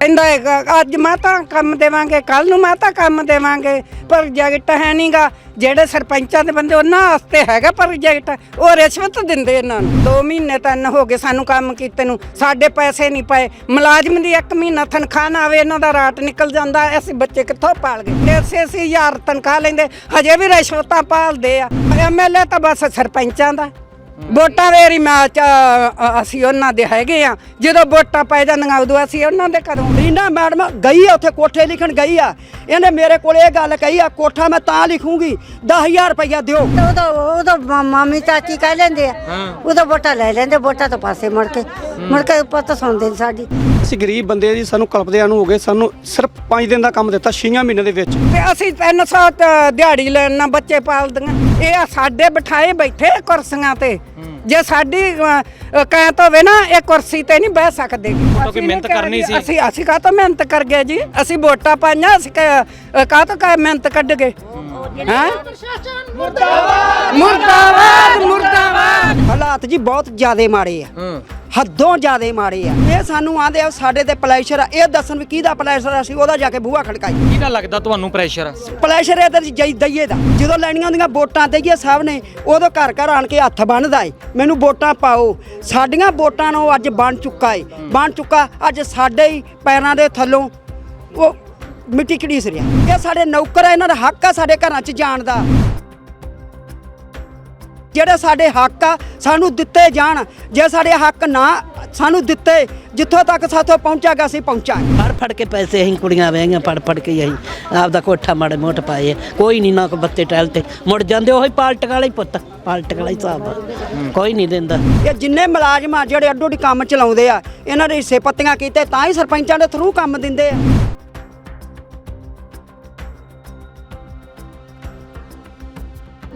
ਕਹਿੰਦਾ ਹੈਗਾ, ਅੱਜ ਮੈਂ ਤਾਂ ਕੰਮ ਦੇਵਾਂਗੇ ਕੱਲ ਨੂੰ ਮੈਂ ਤਾਂ ਕੰਮ ਦੇਵਾਂਗੇ ਪ੍ਰੋਜੈਕਟ ਹੈ ਨਹੀਂਗਾ ਜਿਹੜੇ ਸਰਪੰਚਾਂ ਦੇ ਬੰਦੇ ਉਹਨਾਂ ਵਾਸਤੇ ਹੈਗਾ ਪ੍ਰੋਜੈਕਟ ਉਹ ਰਿਸ਼ਵਤ ਦਿੰਦੇ ਇਹਨਾਂ ਨੂੰ। 2 ਮਹੀਨੇ ਤਿੰਨ ਹੋ ਗਏ ਸਾਨੂੰ ਕੰਮ ਕੀਤੇ ਨੂੰ। ਸਾਡੇ ਪੈਸੇ ਨਹੀਂ ਪਏ। ਮੁਲਾਜ਼ਮ ਦੀ 1 ਮਹੀਨਾ ਤਨਖਾਹ ਨਾ ਆਵੇ ਇਹਨਾਂ ਦਾ ਰਾਟ ਨਿਕਲ ਜਾਂਦਾ। ਅਸੀਂ ਬੱਚੇ ਕਿੱਥੋਂ ਪਾਲ ਗਏ? ਐਸੇ ਅਸੀਂ ਹਜ਼ਾਰ ਤਨਖਾਹ ਲੈਂਦੇ। ਹਜੇ ਵੀ ਰਿਸ਼ਵਤਾਂ ਪਾਲਦੇ ਆ। ਐਮਐਲਏ ਤਾਂ ਬਸ ਸਰਪੰਚਾਂ ਦਾ। ਵੋਟਾਂ ਵੇਰੀ ਮੈਚ ਅਸੀਂ ਉਹਨਾਂ ਦੇ ਹੈਗੇ ਆ। ਜਦੋਂ ਵੋਟਾਂ ਪੈ ਜਾਂਦੀਆਂ ਉਦੋਂ ਅਸੀਂ ਉਹਨਾਂ ਦੇ ਘਰੋਂ ਰੀਨਾ ਮੈਡਮ ਗਈ ਆ ਉੱਥੇ ਕੋਠੇ ਲਿਖਣ ਗਈ ਆ। ਇਹਨੇ ਮੇਰੇ ਕੋਲ ਇਹ ਗੱਲ ਕਹੀ ਆ ਕੋਠਾ ਮੈਂ ਤਾਂ ਲਿਖੂੰਗੀ 10000 ਰੁਪਇਆ ਦਿਓ। ਉਦੋਂ ਮਾ- ਮਾਮੀ ਚਾਚੀ ਕਹਿ ਲੈਂਦੇ ਆ ਉਦੋਂ ਵੋਟਾਂ ਲੈ ਲੈਂਦੇ ਵੋਟਾਂ ਤੋਂ ਪਾਸੇ ਮੁੜ ਕੇ। ਮੁੜ ਕੇ ਪੁੱਤ ਸੁਣਦੇ ਨੀ ਸਾਡੀ। ਅਸੀਂ ਗਰੀਬ ਬੰਦੇ ਜੀ ਸਾਨੂੰ ਕਲਪਦਿਆਂ ਨੂੰ ਹੋ ਗਏ ਸਾਨੂੰ ਸਿਰਫ 5 ਦਿਨ ਦਾ ਕੰਮ ਦਿੱਤਾ 6 ਮਹੀਨੇ ਦੇ ਵਿੱਚ। ਤੇ ਅਸੀਂ 300 ਤੇ ਦਿਹਾੜੀ ਲੈਣ ਨਾਲ ਬੱਚੇ ਪਾਲਦੀਆਂ। ਇਹ ਆ ਸਾਡੇ ਬਿਠਾਏ ਬੈਠੇ ਕੁਰਸੀਆਂ ਤੇ। ਜੇ ਸਾਡੀ ਕਹਿਤ ਹੋਵੇ ਨਾ ਇਹ ਕੁਰਸੀ ਤੇ ਨਹੀਂ ਬਹਿ ਸਕਦੇ। ਕੋਈ ਮਿਹਨਤ ਕਰਨੀ ਸੀ। ਅਸੀਂ ਅਸੀਂ ਕਾਹ ਤੋਂ ਮਿਹਨਤ ਕਰ ਗਏ ਜੀ? ਅਸੀਂ ਵੋਟਾਂ ਪਾਈਆਂ ਅਸੀਂ ਕਾਹ ਤੋਂ ਕਾ ਮਿਹਨਤ ਕੱਢ ਗਏ? ਹਾਂ? ਮੁਰਦਾਬਾਦ! ਮੁਰਦਾਬਾਦ ਹਾਲਾਤ ਜੀ ਬਹੁਤ ਜ਼ਿਆਦੇ ਮਾੜੇ ਆ। ਹੂੰ। ਹੱਦੋਂ ਜ਼ਿਆਦੇ ਮਾੜੇ ਆ। ਇਹ ਸਾਨੂੰ ਆਂਦੇ ਆ ਸਾਡੇ ਤੇ ਪਲੈਸ਼ਰ ਆ। ਇਹ ਦੱਸਣ ਵੀ ਕਿਹਦਾ ਪਲੈਸ਼ਰ ਆ ਅਸੀਂ ਉਹਦਾ ਜਾ ਕੇ ਬੂਹਾ ਖੜਕਾਈ ਕਿਹਦਾ ਲੱਗਦਾ ਤੁਹਾਨੂੰ ਪ੍ਰੈਸ਼ਰ ਪਲੈਸ਼ਰ ਇਹਦੇ ਚ ਜਈ ਦਈਏ ਦਾ ਜਦੋਂ ਲੈਣੀਆਂ ਹੁੰਦੀਆਂ ਵੋਟਾਂ ਦਈਏ ਸਭ ਨੇ ਉਦੋਂ ਘਰ ਘਰ ਆਣ ਕੇ ਹੱਥ ਬੰਨਦਾ ਏ। ਮੈਨੂੰ ਵੋਟਾਂ ਪਾਓ। ਸਾਡੀਆਂ ਵੋਟਾਂ ਨੂੰ ਅੱਜ ਬਣ ਚੁੱਕਾ ਏ। ਬਣ ਚੁੱਕਾ ਅੱਜ ਸਾਡੇ ਹੀ ਪੈਰਾਂ ਦੇ ਥੱਲੋਂ। ਉਹ ਮਿੱਟੀ ਘੜੀਸ ਰਿਹਾ ਇਹ ਸਾਡੇ ਨੌਕਰ ਆ ਇਹਨਾਂ ਦਾ ਹੱਕ ਆ ਸਾਡੇ ਘਰਾਂ 'ਚ ਜਾਣ ਦਾ। ਜਿਹੜੇ ਸਾਡੇ ਹੱਕ ਆ ਸਾਨੂੰ ਦਿੱਤੇ ਜਾਣ। ਜੇ ਸਾਡੇ ਹੱਕ ਨਾ ਸਾਨੂੰ ਦਿੱਤੇ ਜਿੱਥੋਂ ਤੱਕ ਸਾਥੋਂ ਪਹੁੰਚਾਗਾ ਅਸੀਂ ਪਹੁੰਚਾਂਗੇ। ਫੜ ਫੜ ਕੇ ਪੈਸੇ ਅਸੀਂ ਕੁੜੀਆਂ ਵਹਿੰਗੀਆਂ ਫੜ ਫੜ ਕੇ ਅਸੀਂ ਆਪਦਾ ਕੋਠਾ ਮਾੜੇ ਮੋਟ ਪਾਏ। ਕੋਈ ਨਹੀਂ ਨਾ ਕੋ ਬੱਤੇ ਟਹਿਲ ਤੇ। ਮੁੜ ਜਾਂਦੇ ਉਹੀ ਪਾਲਟ ਵਾਲਾ ਪੁੱਤ ਪਾਲਟ ਵਾਲਾ ਹੀ ਹਿਸਾਬ। ਕੋਈ ਨਹੀਂ ਦਿੰਦਾ। ਇਹ ਜਿੰਨੇ ਮੁਲਾਜ਼ਮ ਆ ਜਿਹੜੇ ਅੱਡੋ ਅੱਡੀ ਕੰਮ ਚਲਾਉਂਦੇ ਆ ਇਹਨਾਂ ਦੇ ਹਿੱਸੇ ਪੱਤੀਆਂ ਕੀਤੇ ਤਾਂ ਹੀ ਸਰਪੰਚਾਂ ਦੇ ਥਰੂ ਕੰਮ ਦਿੰਦੇ ਆ।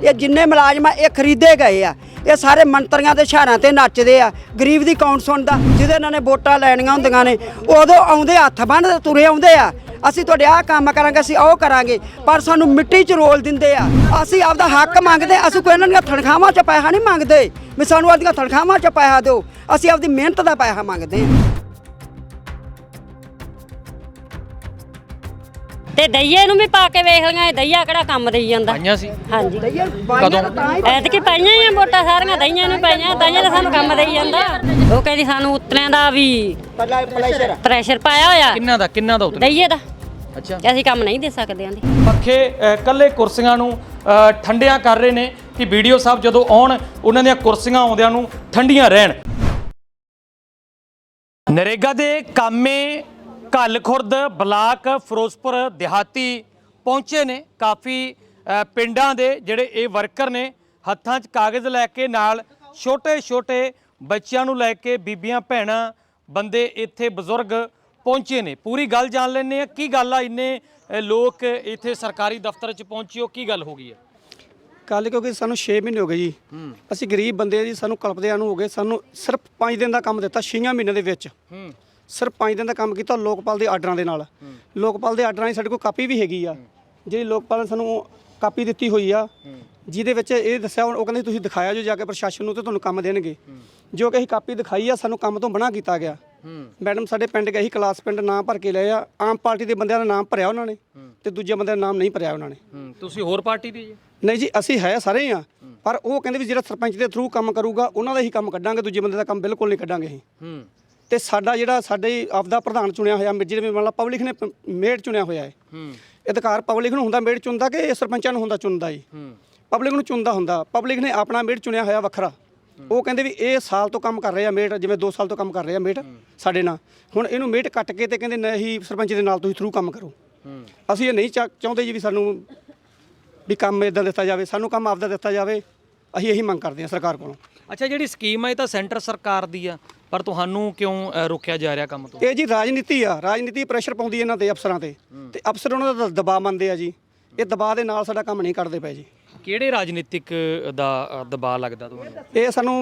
ਇਹ ਜਿੰਨੇ ਮੁਲਾਜ਼ਮ ਆ, ਇਹ ਖਰੀਦੇ ਗਏ ਆ। ਇਹ ਸਾਰੇ ਮੰਤਰੀਆਂ ਦੇ ਇਸ਼ਾਰਿਆਂ ਤੇ ਨੱਚਦੇ ਆ। ਗਰੀਬ ਦੀ ਕੌਣ ਸੁਣਦਾ? ਜਿਹਦੇ ਇਹਨਾਂ ਨੇ ਵੋਟਾਂ ਲੈਣੀਆਂ ਹੁੰਦੀਆਂ ਨੇ ਉਦੋਂ ਆਉਂਦੇ ਹੱਥ ਬੰਨ੍ਹ ਤੁਰੇ ਆਉਂਦੇ ਆ। ਅਸੀਂ ਤੁਹਾਡੇ ਆਹ ਕੰਮ ਕਰਾਂਗੇ, ਅਸੀਂ ਉਹ ਕਰਾਂਗੇ, ਪਰ ਸਾਨੂੰ ਮਿੱਟੀ 'ਚ ਰੋਲ ਦਿੰਦੇ ਆ। ਅਸੀਂ ਆਪਦਾ ਹੱਕ ਮੰਗਦੇ, ਅਸੀਂ ਕੋਈ ਇਹਨਾਂ ਦੀਆਂ ਤਨਖਾਹਾਂ 'ਚ ਪੈਸਾ ਨਹੀਂ ਮੰਗਦੇ। ਵੀ ਸਾਨੂੰ ਆਪਦੀਆਂ ਤਨਖਾਹਾਂ 'ਚ ਪੈਸਾ ਦਿਓ। ਅਸੀਂ ਆਪਦੀ ਮਿਹਨਤ ਦਾ ਪੈਸਾ ਮੰਗਦੇ ਆ। ਤੇ ਦਈਏ ਨੂੰ ਵੀ ਪਾ ਕੇ ਵੇਖ ਲਈਆਂ ਇਹ ਦਈਆ ਕਿਹੜਾ ਕੰਮ ਦੇਈ ਜਾਂਦਾ। ਆਈਆਂ ਸੀ? ਹਾਂਜੀ। ਕਦੋਂ? ਐਤਕੀ ਪਾਈਆਂ ਹੀ ਆ ਵੋਟਾਂ ਸਾਰੀਆਂ ਦਈਆਂ ਨੂੰ ਪਾਈਆਂ ਦਈਆਂ ਦਾ ਸਾਨੂੰ ਕੰਮ ਦੇਈ ਜਾਂਦਾ। ਉਹ ਕਹਿੰਦੀ ਸਾਨੂੰ ਉਤਰਿਆਂ ਦਾ ਵੀ ਪ੍ਰੈਸ਼ਰ ਪਾਇਆ ਹੋਇਆ। ਕਿੰਨਾ ਦਾ ਕਿੰਨਾ ਦਾ ਉਤਰ ਦਈਏ ਦਾ। ਅੱਛਾ। ਕਿ ਅਸੀਂ ਕੰਮ ਨਹੀਂ ਦੇ ਸਕਦੇ ਆਂਦੇ। ਪੱਖੇ ਅ, ਕੱਲੇ ਕੁਰਸੀਆਂ ਨੂੰ ਅ, ਠੰਡਿਆਂ ਕਰ ਰਹੇ ਨੇ ਕਿ ਵੀਡੀਓ ਸਾਹਿਬ ਜਦੋਂ ਆਉਣ ਉਹਨਾਂ ਦੀਆਂ ਕੁਰਸੀਆਂ ਆਉਂਦਿਆਂ ਨੂੰ ਠੰਡੀਆਂ ਰਹਿਣ। ਨਰੇਗਾ ਦੇ ਕਾਮੇ ਘੱਲ ਖੁਰਦ ਬਲਾਕ ਫਿਰੋਜ਼ਪੁਰ ਦਿਹਾਤੀ ਪਹੁੰਚੇ ਨੇ। ਕਾਫੀ ਪਿੰਡਾਂ ਦੇ ਜਿਹੜੇ ਇਹ ਵਰਕਰ ਨੇ ਹੱਥਾਂ 'ਚ ਕਾਗਜ਼ ਲੈ ਕੇ ਨਾਲ ਛੋਟੇ ਛੋਟੇ ਬੱਚਿਆਂ ਨੂੰ ਲੈ ਕੇ ਬੀਬੀਆਂ ਭੈਣਾਂ ਬੰਦੇ ਇੱਥੇ ਬਜ਼ੁਰਗ ਪਹੁੰਚੇ ਨੇ। ਪੂਰੀ ਗੱਲ ਜਾਣ ਲੈਣੇ ਆ ਕੀ ਗੱਲ ਆ? ਇੰਨੇ ਲੋਕ ਇੱਥੇ ਸਰਕਾਰੀ ਦਫ਼ਤਰ 'ਚ ਪਹੁੰਚੇ ਹੋ। ਕੀ ਗੱਲ ਹੋ ਗਈ ਹੈ? ਕੱਲ ਕਿਉਂਕਿ ਸਾਨੂੰ 6 ਮਹੀਨੇ ਹੋ ਗਏ ਜੀ। ਅਸੀਂ ਗਰੀਬ ਬੰਦੇ ਆ ਜੀ। ਸਾਨੂੰ ਕਲਪਦਿਆਂ ਨੂੰ ਹੋ ਗਏ। ਸਾਨੂੰ ਸਿਰਫ 5 ਦਿਨ ਦਾ ਕੰਮ ਦਿੱਤਾ। 6 ਮਹੀਨੇ ਦੇ ਵਿੱਚ। ਸਿਰਫ 5 ਦਿਨ ਦਾ ਕੰਮ ਕੀਤਾ ਲੋਕਪਾਲ ਦੇ ਆਰਡਰਾਂ ਦੇ ਨਾਲ। ਲੋਕਪਾਲ ਦੇ ਆਰਡਰਾਂ ਦੀ ਸਾਡੇ ਕੋਲ ਕਾਪੀ ਵੀ ਹੈਗੀ ਆ। ਜਿਹੜੀ ਲੋਕਪਾਲ ਨੇ ਸਾਨੂੰ ਕਾਪੀ ਦਿੱਤੀ ਹੋਈ ਆ ਜਿਹਦੇ ਵਿੱਚ ਇਹ ਦੱਸਿਆ ਉਹ ਕਹਿੰਦੇ ਤੁਸੀਂ ਦਿਖਾਇਆ ਜੋ ਜਾ ਕੇ ਪ੍ਰਸ਼ਾਸਨ ਨੂੰ ਤੇ ਤੁਹਾਨੂੰ ਕੰਮ ਦੇਣਗੇ। ਜੋ ਕਿ ਅਸੀਂ ਕਾਪੀ ਦਿਖਾਈ ਆ ਸਾਨੂੰ ਕੰਮ ਤੋਂ ਬਣਾ ਕੀਤਾ ਗਿਆ। ਮੈਡਮ ਸਾਡੇ ਪਿੰਡ ਗਏ ਸੀ ਕਲਾਸ ਪਿੰਡ ਨਾਮ ਭਰ ਕੇ ਲਏ ਆ। ਆਮ ਪਾਰਟੀ ਦੇ ਬੰਦਿਆਂ ਦਾ ਨਾਮ ਭਰਿਆ ਉਹਨਾਂ ਨੇ ਤੇ ਦੂਜੇ ਬੰਦਿਆਂ ਦਾ ਨਾਮ ਨਹੀਂ ਭਰਿਆ ਉਹਨਾਂ ਨੇ। ਤੁਸੀਂ ਹੋਰ ਪਾਰਟੀ ਦੇ ਜੀ? ਨਹੀਂ ਜੀ ਅਸੀਂ ਹੈ ਸਾਰੇ ਆ। ਪਰ ਉਹ ਕਹਿੰਦੇ ਵੀ ਜਿਹੜਾ ਸਰਪੰਚ ਦੇ ਥਰੂ ਕੰਮ ਕਰੂਗਾ ਉਹਨਾਂ ਦਾ ਹੀ ਕੰਮ ਕੱਢਾਂਗੇ ਦੂਜੇ ਬੰਦੇ ਦਾ ਕੰਮ ਬਿਲਕੁਲ ਨਹੀਂ ਕੱਢਾਂਗੇ ਅਸੀਂ। ਤੇ ਸਾਡਾ ਜਿਹੜਾ ਸਾਡੇ ਆਪਦਾ ਪ੍ਰਧਾਨ ਚੁਣਿਆ ਹੋਇਆ ਜਿਹੜੇ ਮੰਨ ਲਾ ਪਬਲਿਕ ਨੇ ਪ- ਮੇਅਰ ਚੁਣਿਆ ਹੋਇਆ ਹੈ। ਹੂੰ। ਅਧਿਕਾਰ ਪਬਲਿਕ ਨੂੰ ਹੁੰਦਾ ਮੇਅਰ ਚੁਣਦਾ ਕਿ ਸਰਪੰਚਾਂ ਨੂੰ ਹੁੰਦਾ ਚੁਣਦਾ ਜੀ ਹੂੰ। ਪਬਲਿਕ ਨੂੰ ਚੁਣਦਾ ਹੁੰਦਾ। ਪਬਲਿਕ ਨੇ ਆਪਣਾ ਮੇਅਰ ਚੁਣਿਆ ਹੋਇਆ ਵੱਖਰਾ। ਉਹ ਕਹਿੰਦੇ ਵੀ ਇਹ ਸਾਲ ਤੋਂ ਕੰਮ ਕਰ ਰਹੇ ਆ ਮੇਅਰ ਜਿਵੇਂ 2 ਸਾਲ ਤੋਂ ਕੰਮ ਕਰ ਰਹੇ ਆ ਮੇਅਰ ਸਾਡੇ ਨਾਲ। ਹੁਣ ਇਹਨੂੰ ਮੇਅਰ ਕੱਟ ਕੇ ਤੇ ਕਹਿੰਦੇ ਨਹੀਂ ਸਰਪੰਚ ਦੇ ਨਾਲ ਤੁਸੀਂ ਥਰੂ ਕੰਮ ਕਰੋ। ਹੂੰ। ਅਸੀਂ ਇਹ ਨਹੀਂ ਚਾ- ਚਾਹੁੰਦੇ ਜੀ ਵੀ ਸਾਨੂੰ ਵੀ ਕੰਮ ਇਦਾਂ ਦਿੱਤਾ ਜਾਵੇ ਸਾਨੂੰ ਕੰਮ ਆਪਦਾ ਦਿੱਤਾ ਜਾਵੇ। ਅਸੀਂ ਇਹੀ ਮੰਗ ਕਰਦੇ ਹਾਂ ਸਰਕਾਰ ਕੋਲੋਂ। ਅੱਛਾ ਜਿਹੜੀ ਸਕੀਮ ਹੈ ਇਹ ਤਾਂ ਸੈਂਟਰ ਸਰਕਾਰ ਦੀ ਆ। ਪਰ ਤੁਹਾਨੂੰ ਕਿਉਂ ਅ, ਰੋਕਿਆ ਜਾ ਰਿਹਾ ਕੰਮ ਤੋਂ? ਇਹ ਜੀ ਰਾਜਨੀਤੀ ਆ ਰਾਜਨੀਤੀ ਪ੍ਰੈਸ਼ਰ ਪਾਉਂਦੀ ਇਹਨਾਂ ਤੇ ਅਫਸਰਾਂ ਤੇ। ਤੇ ਅਫਸਰ ਉਹਨਾਂ ਦਾ ਦਬਾਅ ਮੰਨਦੇ ਆ ਜੀ। ਇਹ ਦਬਾਅ ਦੇ ਨਾਲ ਸਾਡਾ ਕੰਮ ਨਹੀਂ ਕਰਦੇ ਪਏ ਜੀ। ਕਿਹੜੇ ਰਾਜਨੀਤਿਕ ਦਾ ਅ, ਦਬਾਅ ਲੱਗਦਾ ਤੁਹਾਨੂੰ? ਇਹ ਸਾਨੂੰ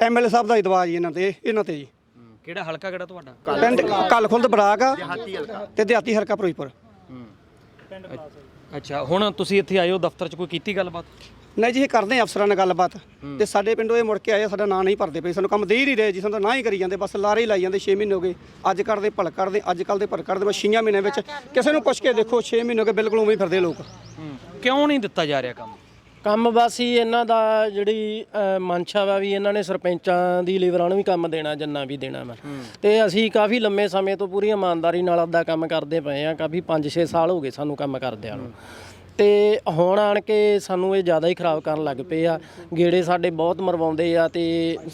ਐਮਐਲਏ ਸਾਹਿਬ ਦਾ ਹੀ ਦਬਾਅ ਜੀ ਇਹਨਾਂ ਤੇ ਇਹਨਾਂ ਤੇ ਜੀ। ਕਿਹੜਾ ਹਲਕਾ ਕਿਹੜਾ ਤੁਹਾਡਾ? ਪਿੰਡ ਕੱਲ ਖੁਲਦ ਬਰਾਕ ਆ। ਤੇ ਦਿਹਾਤੀ ਹਲਕਾ ਫਿਰੋਜ਼ਪੁਰ। ਅੱਛਾ ਹੁਣ ਤੁਸੀਂ ਇੱਥੇ ਆਏ ਹੋ ਦਫ਼ਤਰ 'ਚ ਕੋਈ ਕੀਤੀ ਗੱਲਬਾਤ? ਨਹੀਂ ਜੀ ਇਹ ਕਰਦੇ ਆ ਅਫਸਰਾਂ ਨਾਲ ਗੱਲਬਾਤ। ਤੇ ਸਾਡੇ ਪਿੰਡੋਂ ਇਹ ਮੁੜ ਕੇ ਆਏ ਸਾਡਾ ਨਾਂ ਨਹੀਂ ਭਰਦੇ ਪਏ। ਸਾਨੂੰ ਕੰਮ ਦੇ ਹੀ ਨਹੀਂ ਰਹੇ ਜੀ ਸਾਨੂੰ ਤਾਂ ਨਾ ਹੀ ਕਰੀ ਜਾਂਦੇ ਬਸ ਲਾਰੇ ਹੀ ਲਾਈ ਜਾਂਦੇ 6 ਮਹੀਨੇ ਹੋ ਗਏ। ਅੱਜ ਕਰਦੇ ਭਲ ਕਰਦੇ ਅੱਜ ਕੱਲ ਦੇ ਭਲ ਕਰਦੇ ਬਸ 6 ਮਹੀਨਿਆਂ ਵਿੱਚ ਕਿਸੇ ਨੂੰ ਪੁੱਛ ਕੇ ਦੇਖੋ 6 ਮਹੀਨੇ ਹੋ ਗਏ ਬਿਲਕੁਲ ਉਵੇਂ ਹੀ ਫਿਰਦੇ ਲੋਕ। ਕਿਉਂ ਨਹੀਂ ਦਿੱਤਾ ਜਾ ਰਿਹਾ ਕੰਮ? ਕੰਮ ਬਸ ਹੀ ਇਹਨਾਂ ਦਾ ਜਿਹੜੀ ਮਨਸ਼ਾ ਵਾ ਵੀ ਇਹਨਾਂ ਨੇ ਸਰਪੰਚਾਂ ਦੀ ਲੀਵਰਾਂ ਨੂੰ ਵੀ ਕੰਮ ਦੇਣਾ ਜਿੰਨਾ ਵੀ ਦੇਣਾ ਵਾ। ਤੇ ਅਸੀਂ ਕਾਫੀ ਲੰਮੇ ਸਮੇਂ ਤੋਂ ਪੂਰੀ ਇਮਾਨਦਾਰੀ ਨਾਲ ਆਪਦਾ ਕੰਮ ਕਰਦੇ ਪਏ ਆ ਕਾਫੀ 5-6 ਸਾਲ ਹੋ ਗਏ ਸਾਨੂੰ ਕੰਮ ਕਰਦਿਆਂ ਨੂੰ। ਤੇ ਹੁਣ ਆਣ ਕੇ ਸਾਨੂੰ ਇਹ ਜ਼ਿਆਦਾ ਹੀ ਖਰਾਬ ਕਰਨ ਲੱਗ ਪਏ ਆ। ਗੇੜੇ ਸਾਡੇ ਬਹੁਤ ਮਰਵਾਉਂਦੇ ਆ ਤੇ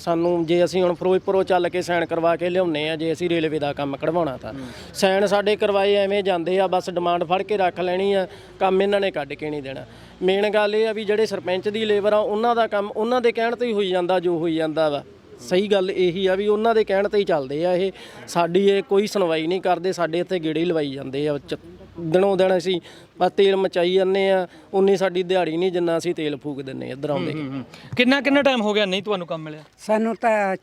ਸਾਨੂੰ ਜੇ ਅਸੀਂ ਹੁਣ ਫਿਰੋਜ਼ਪੁਰੋਂ ਚੱਲ ਕੇ ਸਾਈਨ ਕਰਵਾ ਕੇ ਲਿਆਉਨੇ ਆ ਜੇ ਅਸੀਂ ਰੇਲਵੇ ਦਾ ਕੰਮ ਕਢਵਾਉਣਾ ਤਾਂ। ਸਾਈਨ ਸਾਡੇ ਕਰਵਾਏ ਐਵੇਂ ਜਾਂਦੇ ਆ ਬਸ ਡਿਮਾਂਡ ਫੜ ਕੇ ਰੱਖ ਲੈਣੀ ਆ ਕੰਮ ਇਹਨਾਂ ਨੇ ਕੱਢ ਕੇ ਨਹੀਂ ਦੇਣਾ। ਮੇਨ ਗੱਲ ਇਹ ਆ ਵੀ ਜਿਹੜੇ ਸਰਪੰਚ ਦੀ ਲੇਬਰ ਆ ਉਹਨਾਂ ਦਾ ਕੰਮ ਉਹਨਾਂ ਦੇ ਕਹਿਣ ਤੇ ਹੀ ਹੋਈ ਜਾਂਦਾ ਜੋ ਹੋਈ ਜਾਂਦਾ ਵਾ। ਸਹੀ ਗੱਲ ਇਹੀ ਆ ਵੀ ਉਹਨਾਂ ਦੇ ਕਹਿਣ ਤੇ ਹੀ ਚੱਲਦੇ ਆ ਇਹ। ਸਾਡੀ ਇਹ ਕੋਈ ਸੁਣਵਾਈ ਨਹੀਂ ਕਰਦੇ ਸਾਡੇ ਇੱਥੇ ਗੇੜੇ ਲਵਾਈ ਜਾਂਦੇ ਆ ਦਿਨੋਂ ਦਿਨ ਅਸੀਂ ਬਸ ਤੇਲ ਮਚਾਈ ਜਾਂਦੇ ਆ ਉਨੀ ਸਾਡੀ ਦਿਹਾੜੀ ਨਹੀਂ ਜਿੰਨਾ ਅਸੀਂ ਤੇਲ ਫੂਕ ਦਿੰਨੇ ਇੱਧਰ ਆਉਂਦੇ। ਕਿੰਨਾ ਕਿੰਨਾ ਟਾਈਮ ਹੋ ਗਿਆ ਨਹੀਂ ਤੁਹਾਨੂੰ ਕੰਮ ਮਿਲਿਆ? ਸਾਨੂੰ ਤਾਂ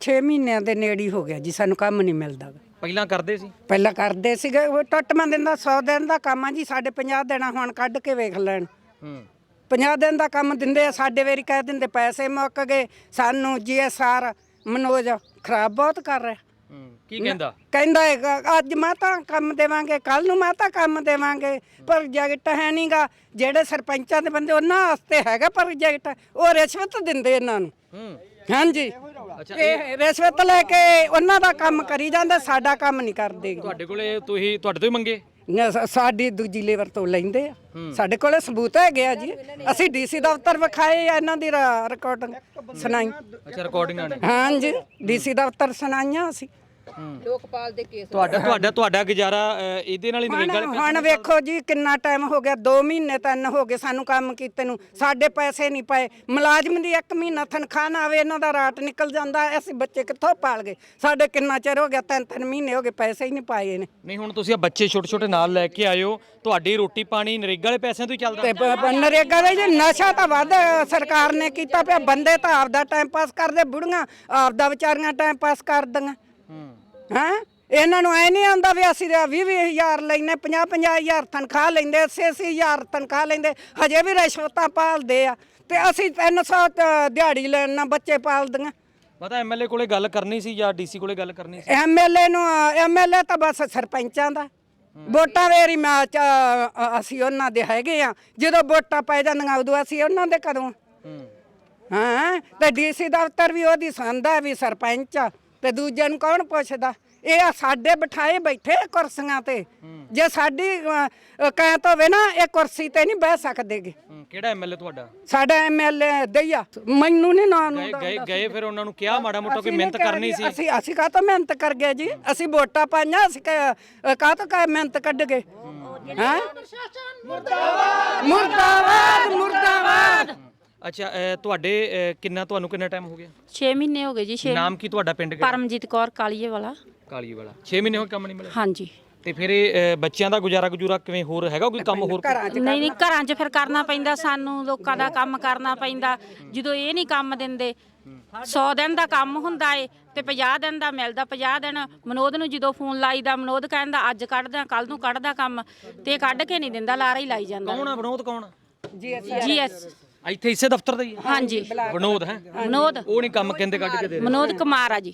6 ਮਹੀਨਿਆਂ ਦੇ ਨੇੜੇ ਹੀ ਹੋ ਗਿਆ ਜੀ ਸਾਨੂੰ ਕੰਮ ਨਹੀਂ ਮਿਲਦਾ। ਗਾ। ਪਹਿਲਾਂ ਕਰਦੇ ਸੀ? ਪਹਿਲਾਂ ਕਰਦੇ ਸੀਗੇ ਉਹ ਟੱਟਵਾਂ ਦਿਨ ਦਾ 100 ਦਿਨ ਦਾ ਕੰਮ ਆ ਜੀ ਸਾਡੇ 50 ਦਿਨਾਂ ਹੁਣ ਕੱਢ ਕੇ ਵੇਖ ਲੈਣ। ਹੂੰ। 50 ਦਿਨ ਦਾ ਕੰਮ ਦਿੰਦੇ ਆ ਸਾਡੇ ਵੇਰੀ ਕਹਿ ਦਿੰਦੇ ਪੈਸੇ ਮੁੱਕ ਗਏ ਸਾਨੂੰ ਜੀਐਸਆਰ ਮਨੋਜ ਖਰਾਬ ਬਹੁਤ ਕਰ ਰਿਹਾ। ਕੀ ਕਹਿੰਦਾ? ਕਹਿੰਦਾ ਹੈਗਾ ਅੱਜ ਮੈਂ ਤਾਂ ਕੰਮ ਦੇਵਾਂਗੇ ਕੱਲ ਨੂੰ ਮੈਂ ਤਾਂ ਕੰਮ ਦੇਵਾਂਗੇ ਪ੍ਰੋਜੈਕਟ ਹੈ ਨਹੀਂਗਾ ਜਿਹੜੇ ਸਰਪੰਚਾਂ ਦੇ ਬੰਦੇ ਉਹਨਾਂ ਵਾਸਤੇ ਹੈਗਾ ਪ੍ਰੋਜੈਕਟ ਉਹ ਰਿਸ਼ਵਤ ਦਿੰਦੇ ਇਹਨਾਂ ਨੂੰ। ਹੂੰ। ਹਾਂਜੀ। ਇਹ ਰਿਸ਼ਵਤ ਲੈ ਕੇ ਉਹਨਾਂ ਦਾ ਕੰਮ ਕਰੀ ਜਾਂਦਾ ਸਾਡਾ ਕੰਮ ਨਹੀਂ ਕਰਦੇ। ਤੁਹਾਡੇ ਕੋਲੇ ਤੁਸੀਂ ਤੁਹਾਡੇ ਤੋਂ ਹੀ ਮੰਗੇ? ਨਾ, ਸਾ- ਸਾਡੀ ਦੂਜੀ ਲੇਵਰ ਤੋਂ ਲੈਂਦੇ ਆ। ਸਾਡੇ ਕੋਲੇ ਸਬੂਤ ਹੈਗੇ ਆ ਜੀ। ਅਸੀਂ ਡੀਸੀ ਦਫ਼ਤਰ ਵਿਖਾਏ ਆ ਇਹਨਾਂ ਦੀ ਰਿਕਾਰਡਿੰਗ ਸੁਣਾਈ। ਅੱਛਾ ਰਿਕਾਰਡਿੰਗਾਂ ਨੇ ਹਾਂਜੀ ਡੀਸੀ ਦਫ਼ਤਰ ਸੁਣਾਈਆਂ ਅਸੀਂ। ਤੁਹਾਡਾ ਤੁਹਾਡਾ ਤੁਹਾਡਾ ਗੁਜ਼ਾਰਾ ਅ, ਇਹਦੇ ਨਾਲ ਹੀ ਨਰੇਗਾ ਹੁਣ ਹੁਣ ਵੇਖੋ ਜੀ ਕਿੰਨਾ ਟਾਈਮ ਹੋ ਗਿਆ? 2 ਮਹੀਨੇ ਤਿੰਨ ਹੋ ਗਏ ਸਾਨੂੰ ਕੰਮ ਕੀਤੇ ਨੂੰ। ਸਾਡੇ ਪੈਸੇ ਨਹੀਂ ਪਏ। ਮੁਲਾਜ਼ਮ ਦੀ 1 ਮਹੀਨਾ ਤਨਖਾਹ ਨਾ ਆਵੇ ਇਹਨਾਂ ਦਾ ਰਾਟ ਨਿਕਲ ਜਾਂਦਾ। ਅਸੀਂ ਬੱਚੇ ਕਿੱਥੋਂ ਪਾਲ ਗਏ? ਸਾਡੇ ਕਿੰਨਾ ਚਿਰ ਹੋ ਗਿਆ? ਤਿੰਨ ਤਿੰਨ ਮਹੀਨੇ ਹੋ ਗਏ ਪੈਸੇ ਹੀ ਨਹੀਂ ਪਾਏ ਇਹਨੇ। ਨਹੀਂ ਹੁਣ ਤੁਸੀਂ ਆ ਬੱਚੇ ਛੋਟੇ ਛੋਟੇ ਨਾਲ ਲੈ ਕੇ ਆਇਓ। ਤੁਹਾਡੀ ਰੋਟੀ ਪਾਣੀ ਨਰੇਗਾ ਵਾਲੇ ਪੈਸਿਆਂ ਤੋਂ ਹੀ ਚੱਲਦਾ। ਤੇ ਪ- ਪ- ਨਰੇਗਾ ਦੇ ਜੀ ਨਸ਼ਾ ਤਾਂ ਵੱਧ ਸਰਕਾਰ ਨੇ ਕੀਤਾ ਪਿਆ। ਬੰਦੇ ਤਾਂ ਆਪਦਾ ਟਾਈਮ ਪਾਸ ਕਰਦੇ ਬੁੜੀਆਂ ਆਪਦਾ ਵਿਚਾਰੀਆਂ ਟਾਈਮ ਪਾਸ ਕਰਦੀਆਂ। ਹਾਂ? ਇਹਨਾਂ ਨੂੰ ਐ ਨਹੀਂ ਆਉਂਦਾ ਵੀ ਅਸੀਂ 20 ਹਜ਼ਾਰ ਲੈਨੇ 50 50 ਹਜ਼ਾਰ ਤਨਖਾਹ ਲੈਂਦੇ 80 80 ਹਜ਼ਾਰ ਤਨਖਾਹ ਲੈਂਦੇ ਹਜੇ ਵੀ ਰਿਸ਼ਵਤਾਂ ਪਾਲਦੇ ਆ ਤੇ ਅਸੀਂ 300 ਤ- ਦਿਹਾੜੀ ਲੈਣ ਨਾਲ ਬੱਚੇ ਪਾਲਦੀਆਂ। ਪਤਾ ਐਮਐਲਏ ਕੋਲੇ ਗੱਲ ਕਰਨੀ ਸੀ ਜਾਂ ਡੀਸੀ ਕੋਲੇ ਗੱਲ ਕਰਨੀ ਸੀ? ਐਮਐਲਏ ਨੂੰ ਐਮਐਲਏ ਤਾਂ ਬਸ ਸਰਪੰਚਾਂ ਦਾ। ਵੋਟਾਂ ਵੇਰੀ ਮੈਂ ਅਸੀਂ ਉਹਨਾਂ ਦੇ ਹੈਗੇ ਆ। ਜਦੋਂ ਵੋਟਾਂ ਪੈ ਜਾਂਦੀਆਂ ਉਦੋਂ ਅਸੀਂ ਉਹਨਾਂ ਦੇ ਕਦੋਂ ਹਾਂ। ਤੇ ਡੀਸੀ ਦਫ਼ਤਰ ਵੀ ਉਹਦੀ ਸੰਦਾ ਵੀ ਸਰਪੰਚ ਆ, ਤੇ ਦੂਜੇ ਨੂੰ ਕੌਣ ਪੁੱਛਦਾ? ਇਹ ਆ ਸਾਡੇ ਬਿਠਾਏ ਬੈਠੇ ਕੁਰਸੀਆਂ ਤੇ। ਜੇ ਸਾਡੀ ਕਹਿਤ ਹੋਵੇ ਨਾ ਇਹ ਕੁਰਸੀ ਤੇ ਨਹੀਂ ਬਹਿ ਸਕਦੇਗੇ। ਹੂੰ, ਕਿਹੜਾ ਐਮਐਲਏ ਤੁਹਾਡਾ? ਸਾਡਾ ਐਮਐਲਏ ਦਈਆ। ਮੈਨੂੰ ਨਹੀਂ ਨਾਂ ਨੂੰ ਗਏ ਗਏ ਗਏ ਫਿਰ ਉਹਨਾਂ ਨੂੰ ਕਿਹਾ ਮਾੜਾ ਮੋਟਾ ਕੋਈ ਮਿਹਨਤ ਕਰਨੀ ਸੀ? ਅਸੀਂ ਅਸੀਂ ਕਾਹ ਤੋਂ ਮਿਹਨਤ ਕਰ ਗਏ ਜੀ? ਅਸੀਂ ਵੋਟਾਂ ਪਾਈਆਂ ਅਸੀਂ ਕਾਹ ਤੋਂ ਕਾ ਮਿਹਨਤ ਕੱਢ ਗਏ? ਹਾਂ। ਮੁਰਦਾਬਾਦ ਮੁਰਦਾਬਾਦ। ਅੱਛਾ ਅ, ਤੁਹਾਡੇ ਅ, ਕਿੰਨਾ ਤੁਹਾਨੂੰ ਕਿੰਨਾ ਟਾਈਮ ਹੋ ਗਿਆ? 6 ਮਹੀਨੇ ਹੋ ਗਏ ਜੀ 6 ਨਾਮ ਕੀ ਤੁਹਾਡਾ ਪਿੰਡ ਕਿਹੜਾ? ਪਰਮਜੀਤ ਕੌਰ ਕਾਲੀਏ ਵਾਲਾ ਕਾਲੀ ਵਾਲਾ 6 ਮਹੀਨੇ ਹੋ ਗਏ ਕੰਮ ਨਹੀਂ ਮਿਲਿਆ ਹਾਂਜੀ। ਤੇ ਫਿਰ ਇਹ ਅ, ਬੱਚਿਆਂ ਦਾ ਗੁਜ਼ਾਰਾ ਗੁਜੂਰਾ ਕਿਵੇਂ ਹੋਰ ਹੈਗਾ ਕੋਈ ਕੰਮ ਹੋਰ? ਨਹੀਂ ਨਹੀਂ ਘਰਾਂ 'ਚ ਫਿਰ ਕਰਨਾ ਪੈਂਦਾ ਸਾਨੂੰ ਲੋਕਾਂ ਦਾ ਕੰਮ ਕਰਨਾ ਪੈਂਦਾ। ਜਦੋਂ ਇਹ ਨਹੀਂ ਕੰਮ ਦਿੰਦੇ 100 ਦਿਨ ਦਾ ਕੰਮ ਹੁੰਦਾ ਏ ਤੇ 50 ਦਿਨ ਦਾ ਮਿਲਦਾ 50 ਦਿਨ ਮਨੋਦ ਨੂੰ ਜਦੋਂ ਫੋਨ ਲਾਈਦਾ ਮਨੋਦ ਕਹਿੰਦਾ ਅੱਜ ਕੱਢਦਾ ਕੱਲ ਨੂੰ ਕੱਢਦਾ ਕੰਮ। ਤੇ ਇਹ ਕੱਢ ਕੇ ਨਹੀਂ ਦਿੰਦਾ ਲਾਰਾ ਹੀ ਲਾਈ ਜਾਂਦਾ। ਕੌਣ ਆ ਵਿਨੋਦ ਕੌਣ? ਜੀ ਐਸ ਇੱਥੇ ਇਸੇ ਦਫ਼ਤਰ ਦਾ ਹੀ ਹੈ? ਹਾਂਜੀ। ਵਿਨੋਦ ਹੈ? ਮਨੋਦ ਉਹ ਨਹੀਂ ਕੰਮ ਕਹਿੰਦੇ ਕੱਢ ਕੇ ਦੇ ਮਨੋਦ ਕੁਮਾਰ ਆ ਜੀ।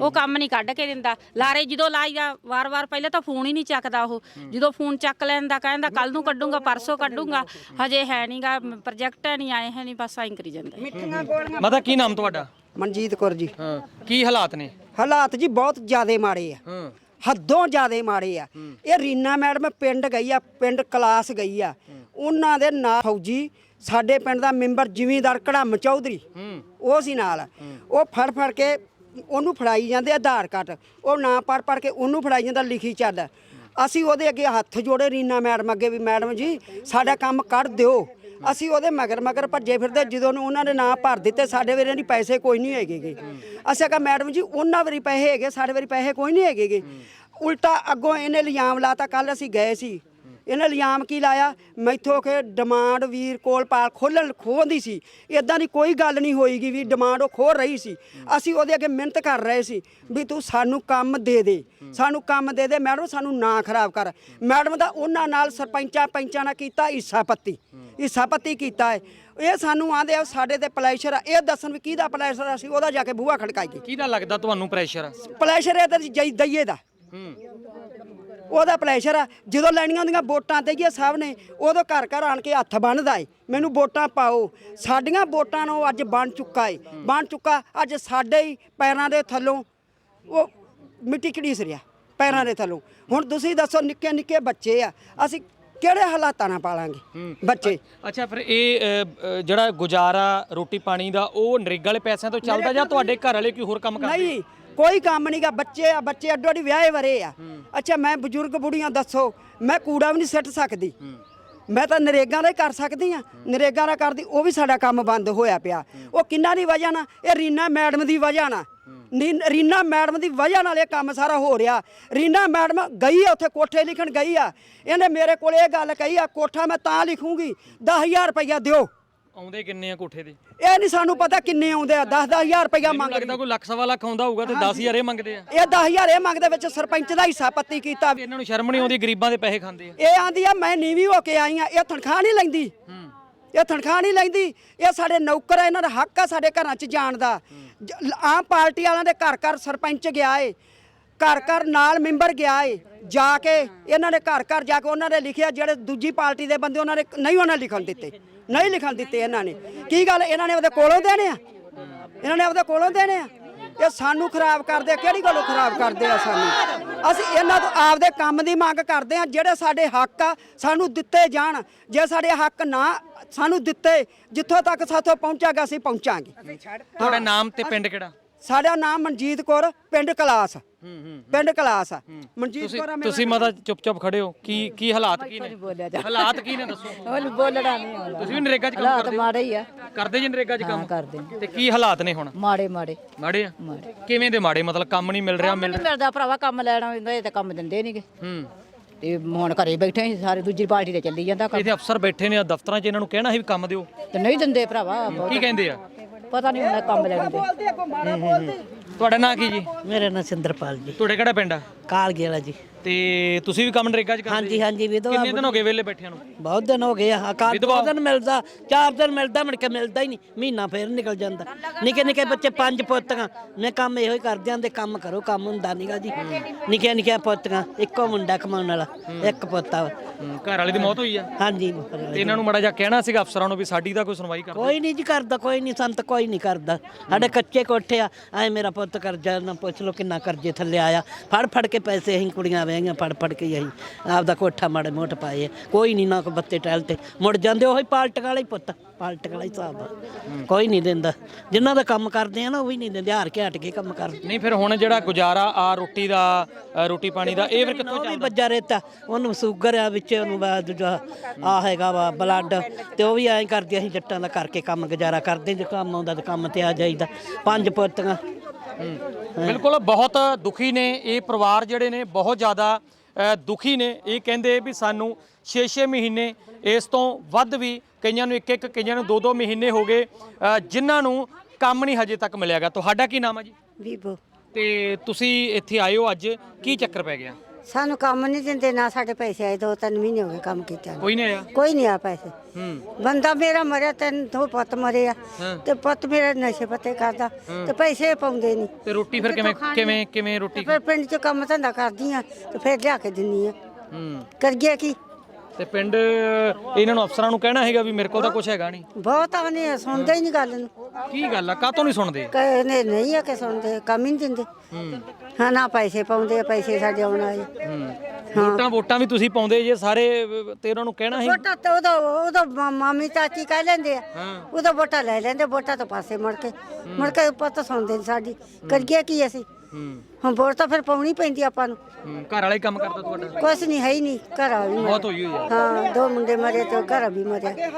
ਉਹ ਕੰਮ ਨਹੀਂ ਕੱਢ ਕੇ ਦਿੰਦਾ। ਲਾਰੇ ਜਦੋਂ ਲਾਈਦਾ ਵਾਰ-ਵਾਰ ਪਹਿਲਾਂ ਤਾਂ ਫੋਨ ਹੀ ਨਹੀਂ ਚੱਕਦਾ ਉਹ। ਜਦੋਂ ਫੋਨ ਚੱਕ ਲੈਂਦਾ ਕਹਿੰਦਾ ਕੱਲ ਨੂੰ ਕੱਢੂੰਗਾ ਪਰਸੋਂ ਕੱਢੂੰਗਾ। ਹਜੇ ਹੈ ਨਹੀਂਗਾ ਪ੍ਰੋਜੈਕਟ ਨਹੀਂ ਆਏ ਹੈ ਨਹੀਂ ਬਸ ਐਂ ਕਰੀ ਜਾਂਦਾ। ਮਾਤਾ ਕੀ ਨਾਮ ਤੁਹਾਡਾ? ਮਨਜੀਤ ਕੌਰ ਜੀ। ਹਾਂ ਕੀ ਹਾਲਾਤ ਨੇ? ਹਾਲਾਤ ਜੀ ਬਹੁਤ ਜ਼ਿਆਦੇ ਮਾੜੇ ਆ। ਹਾਂ। ਹੱਦੋਂ ਜ਼ਿਆਦੇ ਮਾੜੇ ਆ। ਇਹ ਰੀਨਾ ਮੈਡਮ ਪਿੰਡ ਗਈ ਆ ਪਿੰਡ ਕਲਾਸ ਗਈ ਆ। ਉਹਨਾਂ ਦੇ ਨਾਲ ਫੌਜੀ ਸਾਡੇ ਪਿੰਡ ਦਾ ਮੈਂਬਰ ਜ਼ਿਮੀਂਦਾਰ ਕੜਮ ਚੌਧਰੀ ਉਹ ਸੀ ਨਾਲ। ਉਹ ਫੜ ਫੜ ਕੇ ਉਹਨੂੰ ਫੜਾਈ ਜਾਂਦੇ ਆਧਾਰ ਕਾਰਡ। ਉਹ ਨਾ ਪੜ ਪੜ ਕੇ ਉਹਨੂੰ ਫੜਾਈ ਜਾਂਦਾ ਲਿਖੀ ਚੱਲ। ਅਸੀਂ ਉਹਦੇ ਅੱਗੇ ਹੱਥ ਜੋੜੇ ਰੀਨਾ ਮੈਡਮ ਅੱਗੇ ਵੀ ਮੈਡਮ ਜੀ ਸਾਡਾ ਕੰਮ ਕਰ ਦਿਓ। ਅਸੀਂ ਉਹਦੇ ਮਗਰ ਮਗਰ ਭੱਜੇ ਫਿਰਦੇ ਜਦੋਂ ਨੂੰ ਉਹਨਾਂ ਨੇ ਨਾਂ ਭਰ ਦਿੱਤੇ ਸਾਡੇ ਵੇਰੇ ਨਹੀਂ ਪੈਸੇ ਕੋਈ ਨਹੀਂ ਹੈਗੇਗੇ ਅਸੀਂ ਕਿਹਾ ਮੈਡਮ ਜੀ ਉਹਨਾਂ ਵਾਰੀ ਪੈਸੇ ਹੈਗੇ ਸਾਡੇ ਵਾਰੀ ਪੈਸੇ ਕੋਈ ਨਹੀਂ ਹੈਗੇਗੇ ਉਲਟਾ ਅੱਗੋਂ ਇਹਨੇ ਇਲਜ਼ਾਮ ਲਾਤਾ ਕੱਲ ਅਸੀਂ ਗਏ ਸੀ। ਇਹਨੇ ਇਲਜ਼ਾਮ ਕੀ ਲਾਇਆ? ਮੈਥੋਂ ਕਿ ਡਿਮਾਂਡ ਵੀਰ ਕੋਲ ਪਾਲ ਖੋਲਣ ਖੋਹਦੀ ਸੀ। ਇਦਾਂ ਦੀ ਕੋਈ ਗੱਲ ਨਹੀਂ ਹੋਈਗੀ ਵੀ ਡਿਮਾਂਡ ਉਹ ਖੋਹ ਰਹੀ ਸੀ। ਅਸੀਂ ਉਹਦੇ ਅੱਗੇ ਮਿਹਨਤ ਕਰ ਰਹੇ ਸੀ ਵੀ ਤੂੰ ਸਾਨੂੰ ਕੰਮ ਦੇ ਦੇ। ਸਾਨੂੰ ਕੰਮ ਦੇ ਦੇ ਮੈਡਮ ਸਾਨੂੰ ਨਾ ਖਰਾਬ ਕਰ। ਮੈਡਮ ਦਾ ਉਹਨਾਂ ਨਾਲ ਸਰਪੰਚਾਂ ਪੰਚਾਂ ਨਾਲ ਕੀਤਾ ਹਿੱਸਾ ਪੱਤੀ। ਹਿੱਸਾ ਪੱਤੀ ਕੀਤਾ ਹੈ। ਇਹ ਸਾਨੂੰ ਆਂਦੇ ਆ ਸਾਡੇ ਤੇ ਪਲੈਸ਼ਰ ਆ। ਇਹ ਦੱਸਣ ਵੀ ਕਿਹਦਾ ਪਲੈਸ਼ਰ ਆ, ਅਸੀਂ ਉਹਦਾ ਜਾ ਕੇ ਬੂਹਾ ਖੜਕਾਈਏ। ਕਿਹਦਾ ਲੱਗਦਾ ਤੁਹਾਨੂੰ ਪ੍ਰੈਸ਼ਰ ਪਲੈਸ਼ਰ ਇਹ ਤੇ ਜਈ ਦਈਏ ਦਾ। ਉਹਦਾ ਪਲੈਸ਼ਰ ਆ। ਜਦੋਂ ਲੈਣੀਆਂ ਹੁੰਦੀਆਂ ਵੋਟਾਂ ਤੇ ਗਿਆ ਸਾਹਿਬ ਨੇ ਉਦੋਂ ਘਰ ਘਰ ਆਣ ਕੇ ਹੱਥ ਬੰਨਦਾ ਏ। ਮੈਨੂੰ ਵੋਟਾਂ ਪਾਓ। ਸਾਡੀਆਂ ਵੋਟਾਂ ਨੂੰ ਅੱਜ ਬਣ ਚੁੱਕਾ ਏ। ਬਣ ਚੁੱਕਾ। ਅੱਜ ਸਾਡੇ ਹੀ ਪੈਰਾਂ ਦੇ ਥੱਲੋਂ ਉਹ ਮਿੱਟੀ ਘੜੀਸ ਰਿਹਾ ਪੈਰਾਂ ਦੇ ਥੱਲੋਂ। ਹੁਣ ਤੁਸੀਂ ਦੱਸੋ ਨਿੱਕੇ ਨਿੱਕੇ ਬੱਚੇ ਆ ਅਸੀਂ ਕਿਹੜੇ ਹਾਲਾਤਾਂ ਨਾਲ ਪਾਲਾਂਗੇ ਬੱਚੇ? ਅੱਛਾ ਫਿਰ ਇਹ ਅ, ਜਿਹੜਾ ਗੁਜ਼ਾਰਾ ਰੋਟੀ ਪਾਣੀ ਦਾ ਉਹ ਨਰੇਗਾ ਵਾਲੇ ਪੈਸਿਆਂ ਤੋਂ ਚੱਲਦਾ ਜਾਂ ਤੁਹਾਡੇ ਘਰ ਵਾਲੇ ਕੋਈ ਹੋਰ ਕੰਮ ਕਰਦੇ? ਨਹੀਂ ਕੋਈ ਕੰਮ ਨਹੀਂਗਾ ਬੱਚੇ ਆ ਬੱਚੇ ਅੱਡੋ ਅੱਡੀ ਵਿਆਹੇ ਵਰੇ ਆ। ਅੱਛਾ ਮੈਂ ਬਜ਼ੁਰਗ ਬੁੜੀਆਂ ਦੱਸੋ ਮੈਂ ਕੂੜਾ ਵੀ ਨਹੀਂ ਸਿੱਟ ਸਕਦੀ। ਮੈਂ ਤਾਂ ਨਰੇਗਾ ਦਾ ਹੀ ਕਰ ਸਕਦੀ ਆ। ਨਰੇਗਾ ਦਾ ਕਰਦੀ ਉਹ ਵੀ ਸਾਡਾ ਕੰਮ ਬੰਦ ਹੋਇਆ ਪਿਆ। ਉਹ ਕਿੰਨਾ ਦੀ ਵਜ੍ਹਾ ਨਾਲ? ਇਹ ਰੀਨਾ ਮੈਡਮ ਦੀ ਵਜ੍ਹਾ ਨਾਲ। ਨੀ- ਰੀਨਾ ਮੈਡਮ ਦੀ ਵਜ੍ਹਾ ਨਾਲ ਇਹ ਕੰਮ ਸਾਰਾ ਹੋ ਰਿਹਾ। ਰੀਨਾ ਮੈਡਮ ਗਈ ਆ ਉੱਥੇ ਕੋਠੇ ਲਿਖਣ ਗਈ ਆ। ਇਹਨੇ ਮੇਰੇ ਕੋਲ ਇਹ ਗੱਲ ਕਹੀ ਆ ਕੋਠਾ ਮੈਂ ਤਾਂ ਲਿਖੂੰਗੀ 10000 ਰੁਪਇਆ ਦਿਓ। ਆਉਂਦੇ ਕਿੰਨੇ ਆ ਕੋਠੇ ਦੇ ਇਹ ਨਹੀਂ ਸਾਨੂੰ ਪਤਾ ਕਿੰਨੇ ਆਉਂਦੇ ਆ 10 10000 ਰੁਪਇਆ ਮੈਨੂੰ ਮੰਗਦੇ। ਲੱਗਦਾ ਕੋਈ ਲੱਖ ਸਵਾ ਲੱਖ ਆਉਂਦਾ ਹੋਊਗਾ ਤੇ 10000 ਇਹ ਮੰਗਦੇ ਆ। ਇਹ 10000 ਇਹ ਮੰਗਦੇ ਵਿੱਚ ਸਰਪੰਚ ਦਾ ਹਿੱਸਾ ਪੱਤੀ ਕੀਤਾ। ਇਹਨਾਂ ਨੂੰ ਸ਼ਰਮ ਨਹੀਂ ਆਉਂਦੀ ਗਰੀਬਾਂ ਦੇ ਪੈਸੇ ਖਾਂਦੇ ਆ। ਇਹ ਆਂਦੀ ਆ ਮੈਂ ਨੀਵੀਂ ਹੋ ਕੇ ਆਈ ਆ ਇਹ ਤਨਖਾਹ ਨਹੀਂ ਲੈਂਦੀ। ਇਹ ਤਨਖਾਹ ਨਹੀਂ ਲੈਂਦੀ। ਇਹ ਸਾਡੇ ਨੌਕਰ ਆ ਇਹਨਾਂ ਦਾ ਹੱਕ ਆ ਸਾਡੇ ਘਰਾਂ 'ਚ ਜਾਣ ਦਾ। ਜ- ਆਮ ਪਾਰਟੀ ਵਾਲਿਆਂ ਦੇ ਘਰ ਘਰ ਸਰਪੰਚ ਗਿਆ ਏ ਘਰ ਘਰ ਨਾਲ ਮੈਂਬਰ ਗਿਆ ਏ ਜਾ ਕੇ ਇਹਨਾਂ ਨੇ ਘਰ ਘਰ ਜਾ ਕੇ ਉਹਨਾਂ ਨੇ ਲਿਖਿਆ ਜਿਹੜੇ ਦੂਜੀ ਪਾਰਟੀ ਦੇ ਬੰਦੇ ਉਹਨਾਂ ਨੇ ਨਹੀਂ ਉਹਨਾਂ ਲਿਖਣ ਦਿੱਤੇ। ਨਹੀਂ ਲਿਖਣ ਦਿੱਤੇ ਇਹਨਾਂ ਨੇ। ਕੀ ਗੱਲ? ਇਹਨਾਂ ਨੇ ਉਹਦੇ ਕੋਲੋਂ ਦੇਣੇ ਆ? ਇਹਨਾਂ ਨੇ ਆਪਦੇ ਕੋਲੋਂ ਦੇਣੇ ਆ? ਇਹ ਸਾਨੂੰ ਖਰਾਬ ਕਰਦੇ ਆ। ਕਿਹੜੀ ਗੱਲੋਂ ਖਰਾਬ ਕਰਦੇ ਆ ਸਾਨੂੰ? ਅਸੀਂ ਇਹਨਾਂ ਤੋਂ ਆਪਦੇ ਕੰਮ ਦੀ ਮੰਗ ਕਰਦੇ ਆ, ਜਿਹੜੇ ਸਾਡੇ ਹੱਕ ਆ, ਸਾਨੂੰ ਦਿੱਤੇ ਜਾਣ। ਜੇ ਸਾਡੇ ਹੱਕ ਨਾ ਸਾਨੂੰ ਦਿੱਤੇ, ਜਿੱਥੋਂ ਤੱਕ ਸਾਥੋਂ ਪਹੁੰਚਾਗਾ, ਅਸੀਂ ਪਹੁੰਚਾਂਗੇ। ਤੁਹਾਡਾ ਨਾਮ ਤੇ ਪਿੰਡ ਕਿਹੜਾ? ਸਾਡਾ ਨਾਮ ਮਨਜੀਤ ਕੌਰ ਪਿੰਡ ਕਲਾਸ। ਪਿੰਡ ਕਲਾਸ। ਆ ਮਨਜੀਤ ਤੁਸੀਂ ਕੌਰ ਆ ਮੇਰਾ ਤੁਸੀਂ ਮਾਤਾ ਚੁੱਪ ਚੁੱਪ ਖੜੇ ਹੋ। ਕੀ ਕੀ ਹਾਲਾਤ ਕੀ ਨੇ? ਹਾਲਾਤ ਕੀ ਨੇ ਦੱਸੋ। ਉਹਨੂੰ ਬੋਲਣਾ ਨਹੀਂ ਆਉਂਦਾ। ਤੁਸੀਂ ਵੀ ਨਰੇਗਾ 'ਚ ਕੰਮ ਹਾਲਾਤ ਕਰਦੇ ਹੋ? ਮਾੜੇ ਹੀ ਆ। ਕਰਦੇ ਜੀ ਨਰੇਗਾ 'ਚ ਕੰਮ? ਕਰਦੇ ਤੇ ਕੀ ਹਾਲਾਤ ਨੇ ਹੁਣ? ਮਾੜੇ ਮਾੜੇ। ਮਾੜੇ ਆ? ਕਿਵੇਂ ਦੇ ਮਾੜੇ? ਮਤਲਬ ਕੰਮ ਨਹੀਂ ਮਿਲ ਰਿਹਾ ਮਿਲ ਨਹੀਂ ਮਿਲਦਾ ਭਰਾਵਾ ਕੰਮ ਲੈਣਾ ਹੁੰਦਾ ਇਹ ਤਾਂ ਕੰਮ ਦਿੰਦੇ ਨਹੀਂਗੇ। ਹੂੰ। ਤੇ ਹੁਣ ਘਰੇ ਬੈਠੇ ਸੀ ਸਾਰੇ ਦੂਜੀ ਪਾਰਟੀ ਤੇ ਚੱਲੀ ਜਾਂਦਾ ਕੰਮ। ਇੱਥੇ ਅਫਸਰ ਬੈਠੇ ਨੇ ਦਫ਼ਤਰਾਂ 'ਚ ਇਹਨਾਂ ਨੂੰ ਕਹਿਣਾ ਸੀ ਵੀ ਕੰਮ ਦਿਓ। ਤੇ ਨਹੀਂ ਦਿੰਦੇ ਭਰਾਵਾ ਬਹੁਤ- ਕੀ ਕਹਿੰਦੇ ਆ? ਪਤਾ ਨਹੀਂ ਹੁੰਦਾ ਕੰਮ ਲੈਣ ਦੇ। ਤੁਹਾਡਾ ਨਾਂ ਕੀ ਜੀ? ਮੇਰਾ ਨਾਂ ਸਿੰਦਰਪਾਲ ਜੀ। ਤੁਹਾਡੇ ਕਿਹੜਾ ਪਿੰਡ ਆ? ਕਾਲਗੇ ਵਾਲਾ ਜੀ। ਤੇ ਤੁਸੀਂ ਵੀ ਕੰਮ ਨਰੇਗਾ 'ਚ ਕਰਦੇ ਹਾਂਜੀ ਹਾਂਜੀ ਵਿਧਵਾ ਕਿੰਨੇ ਦਿਨ ਹੋ ਗਏ ਵਿਹਲੇ ਬੈਠਿਆਂ ਨੂੰ? ਬਹੁਤ ਦਿਨ ਹੋ ਗਏ ਆ ਕਾਰ ਦੋ ਦਿਨ ਮਿਲਦਾ ਚਾਰ ਦਿਨ ਮਿਲਦਾ ਮੁੜ ਕੇ ਮਿਲਦਾ ਹੀ ਨਹੀਂ ਮਹੀਨਾ ਫੇਰ ਨਿਕਲ ਜਾਂਦਾ। ਨਿੱਕੇ ਨਿੱਕੇ ਬੱਚੇ ਪੰਜ ਪੁੱਤਾਂ ਮੈਂ ਕੰਮ ਇਹੋ ਹੀ ਕਰਦੇ ਆਂਦੇ ਕੰਮ ਕਰੋ ਕੰਮ ਹੁੰਦਾ ਨਹੀਂਗਾ ਜੀ। ਨਿੱਕੇ ਨਿੱਕੇ ਪੁੱਤਾਂ ਇੱਕੋ ਮੁੰਡਾ ਕਮਾਉਣ ਵਾਲਾ ਇੱਕ ਪੁੱਤਾ ਵਾ। ਹੂੰ, ਘਰ ਵਾਲੇ ਦੀ ਮੌਤ ਹੋਈ ਆ? ਹਾਂਜੀ ਤੇ ਇਹਨਾਂ ਨੂੰ ਮੜਾ ਜਾ ਕਹਿਣਾ ਸੀਗਾ ਅਫਸਰਾਂ ਨੂੰ ਵੀ ਸਾਡੀ ਤਾਂ ਕੋਈ ਸੁਣਵਾਈ ਕਰ ਕੋਈ ਨਹੀਂ ਜੀ ਕਰਦਾ ਕੋਈ ਨਹੀਂ ਸੰਤ ਕੋਈ ਨਹੀਂ ਕਰਦਾ। ਸਾਡੇ ਕੱਚੇ ਕੋਠੇ ਆ ਐ ਮੇਰਾ ਪੁੱਤ ਕਰਜ਼ਾ ਨਾ ਪੁੱਛ ਲੋ ਕਿੰਨਾ ਕਰਜ਼ੇ ਥੱਲੇ ਆਇਆ। ਫੜ ਫੜ ਕੇ ਪੈਸੇ ਅਸੀਂ ਕੁੜੀਆਂ ਵੇਂਗੀਆਂ ਫੜ ਫੜ ਕੇ ਅਸੀਂ ਆਪਦਾ ਕੋਠਾ ਮਾੜੇ ਮੋਟ ਪਾਏ। ਆ। ਕੋਈ ਨਹੀਂ ਨਾ ਕੋ ਬੱਤੇ ਟਹਿਲ ਤੇ। ਮੁੜ ਜਾਂਦੇ ਉਹੀ ਪਾਲਟ ਵਾਲੇ ਹੀ ਪੁੱਤ। ਪਾਲਟ ਵਾਲਾ ਹੀ ਹਿਸਾਬ ਆ। ਕੋਈ ਨਹੀਂ ਦਿੰਦਾ। ਜਿਨ੍ਹਾਂ ਦਾ ਕੰਮ ਕਰਦੇ ਆ ਨਾ ਉਹ ਵੀ ਨਹੀਂ ਦਿੰਦੇ। ਹਾਰ ਕੇ ਹਟ ਕੇ ਕੰਮ ਕਰਦੇ। ਨਹੀਂ ਫਿਰ ਹੁਣ ਜਿਹੜਾ ਗੁਜ਼ਾਰਾ ਆ ਰੋਟੀ ਦਾ ਅ, ਰੋਟੀ ਪਾਣੀ ਦਾ ਇਹ ਫਿਰ ਕਿੱਥੋਂ ਉਹ ਵੀ ਬੱਜਾ ਰਹਿਤਾ ਉਹਨੂੰ ਸ਼ੂਗਰ ਆ ਵਿੱਚ ਉਹਨੂੰ ਵਾ ਦੂਜਾ ਆ ਹੈਗਾ ਵਾ ਬਲੱਡ। ਤੇ ਉਹ ਵੀ ਐਂ ਕਰਦੇ ਅਸੀਂ ਜੱਟਾਂ ਦਾ ਕਰਕੇ ਕੰਮ ਗੁਜ਼ਾਰਾ ਕਰਦੇ ਜੇ ਕੰਮ ਆਉਂਦਾ ਤੇ ਕੰਮ ਤੇ ਆ ਜਾਈਦਾ। ਪੰਜ ਪੁੱਤਾਂ ਬਿਲਕੁਲ ਬਹੁਤ ਦੁਖੀ ਨੇ ਇਹ ਪਰਿਵਾਰ ਜਿਹੜੇ ਨੇ ਬਹੁਤ ਜ਼ਿਆਦਾ ਦੁਖੀ ਨੇ। ਇਹ ਕਹਿੰਦੇ ਵੀ ਸਾਨੂੰ 6-6 ਮਹੀਨੇ ਇਸ ਤੋਂ ਵੱਧ ਵੀ ਕਈਆਂ ਨੂੰ ਇੱਕ ਇੱਕ ਕਈਆਂ ਨੂੰ ਦੋ ਦੋ ਮਹੀਨੇ ਹੋ ਗਏ ਜਿਨ੍ਹਾਂ ਨੂੰ ਕੰਮ ਨਹੀਂ ਹਜੇ ਤੱਕ ਮਿਲਿਆਗਾ ਤੁਹਾਡਾ ਕੀ ਨਾਮ ਹੈ ਜੀ? ਵੀਬੋ ਤੇ ਤੁਸੀਂ ਇੱਥੇ ਆਏ ਹੋ ਅੱਜ। ਕੀ ਚੱਕਰ ਪੈ ਗਿਆ? ਸਾਨੂੰ ਕੰਮ ਨਹੀਂ ਦਿੰਦੇ ਨਾ ਸਾਡੇ ਪੈਸੇ ਆਏ ਦੋ ਤਿੰਨ ਮਹੀਨੇ ਹੋ ਗਏ ਕੰਮ ਕੀਤਾ ਨੂੰ। ਕੋਈ ਨਹੀਂ ਆਇਆ? ਕੋਈ ਨਹੀਂ ਆ ਪੈਸੇ। ਹੂੰ। ਬੰਦਾ ਮੇਰਾ ਮਰਿਆ ਤਿੰਨ ਦੋ ਪੁੱਤ ਮਰੇ ਆ ਤੇ ਪੁੱਤ ਮੇਰਾ ਨਸ਼ੇ ਪੱਤੇ ਕਰਦਾ ਤੇ ਪੈਸੇ ਪਾਉਂਦੇ ਨਹੀਂ। ਤੇ ਰੋਟੀ ਫਿਰ ਕਿਵੇਂ ਕਿਵੇਂ ਕਿਵੇਂ ਰੋਟੀ ਫਿਰ ਪਿੰਡ 'ਚ ਕੰਮ ਧੰਦਾ ਕਰਦੀ ਆ ਤੇ ਫਿਰ ਲਿਆ ਕੇ ਦਿੰਨੀ ਆ। ਹੂੰ। ਕਰੀਏ ਕੀ? ਤੇ ਪਿੰਡ ਇਹਨਾਂ ਨੂੰ ਅਫਸਰਾਂ ਨੂੰ ਕਹਿਣਾ ਹੈਗਾ ਵੀ ਮੇਰੇ ਕੋਲ ਤਾਂ ਕੁਝ ਹੈਗਾ ਨਹੀਂ। ਬਹੁਤ ਆਨੇ ਸੁਣਦੇ ਹੀ ਨਹੀਂ ਗੱਲ ਨੂੰ। ਕੀ ਗੱਲ ਆ? ਕਾਤੋਂ ਨਹੀਂ ਸੁਣਦੇ? ਕਹਿੰਦੇ ਨਹੀਂ ਆ ਕਿ ਸੁਣਦੇ ਕੰਮ ਹੀ ਨਹੀਂ ਦਿੰਦੇ। ਹਾਂ। ਨਾ ਪੈਸੇ ਪਾਉਂਦੇ ਆ ਪੈਸੇ ਸਾਡੇ ਆਉਣ ਵਾਲੇ। ਵੋਟਾਂ ਵੋਟਾਂ ਵੀ ਤੁਸੀਂ ਪਾਉਂਦੇ ਜੇ ਸਾਰੇ ਅਹ, ਤੇ ਉਹਨਾਂ ਨੂੰ ਕਹਿਣਾ ਸੀ? ਵੋਟਾਂ ਤੇ ਉਦੋਂ ਉਦੋਂ ਮਾ- ਮਾਮੀ ਚਾਚੀ ਕਹਿ ਲੈਂਦੇ ਆ। ਉਦੋਂ ਵੋਟਾਂ ਲੈ ਲੈਂਦੇ ਵੋਟਾਂ ਤੋਂ ਪਾਸੇ ਮੁੜ ਕੇ। ਮੁੜ ਕੇ ਪੁੱਤ ਸੁਣਦੇ ਨੀ ਸਾਡੀ। ਕਰੀਏ ਕੀ ਅਸੀਂ? ਹੂੰ ਹੁਣ ਵੋਟ ਤਾਂ ਫਿਰ ਪਾਉਣੀ ਪੈਂਦੀ ਆਪਾਂ ਨੂੰ। ਹੂੰ, ਘਰ ਵਾਲਾ ਹੀ ਕੰਮ ਕਰਦਾ ਤੁਹਾਡਾ? ਕੁਛ ਨਹੀਂ ਹੈ ਹੀ ਨਹੀਂ ਘਰ ਆ ਵੀ ਮਰਿਆ। ਬਹੁਤ ਹੋਈ ਹੋਈ ਆ। ਹਾਂ ਦੋ ਮੁੰਡੇ ਮਰੇ ਤੇ ਘਰ ਵੀ ਮਰਿਆ।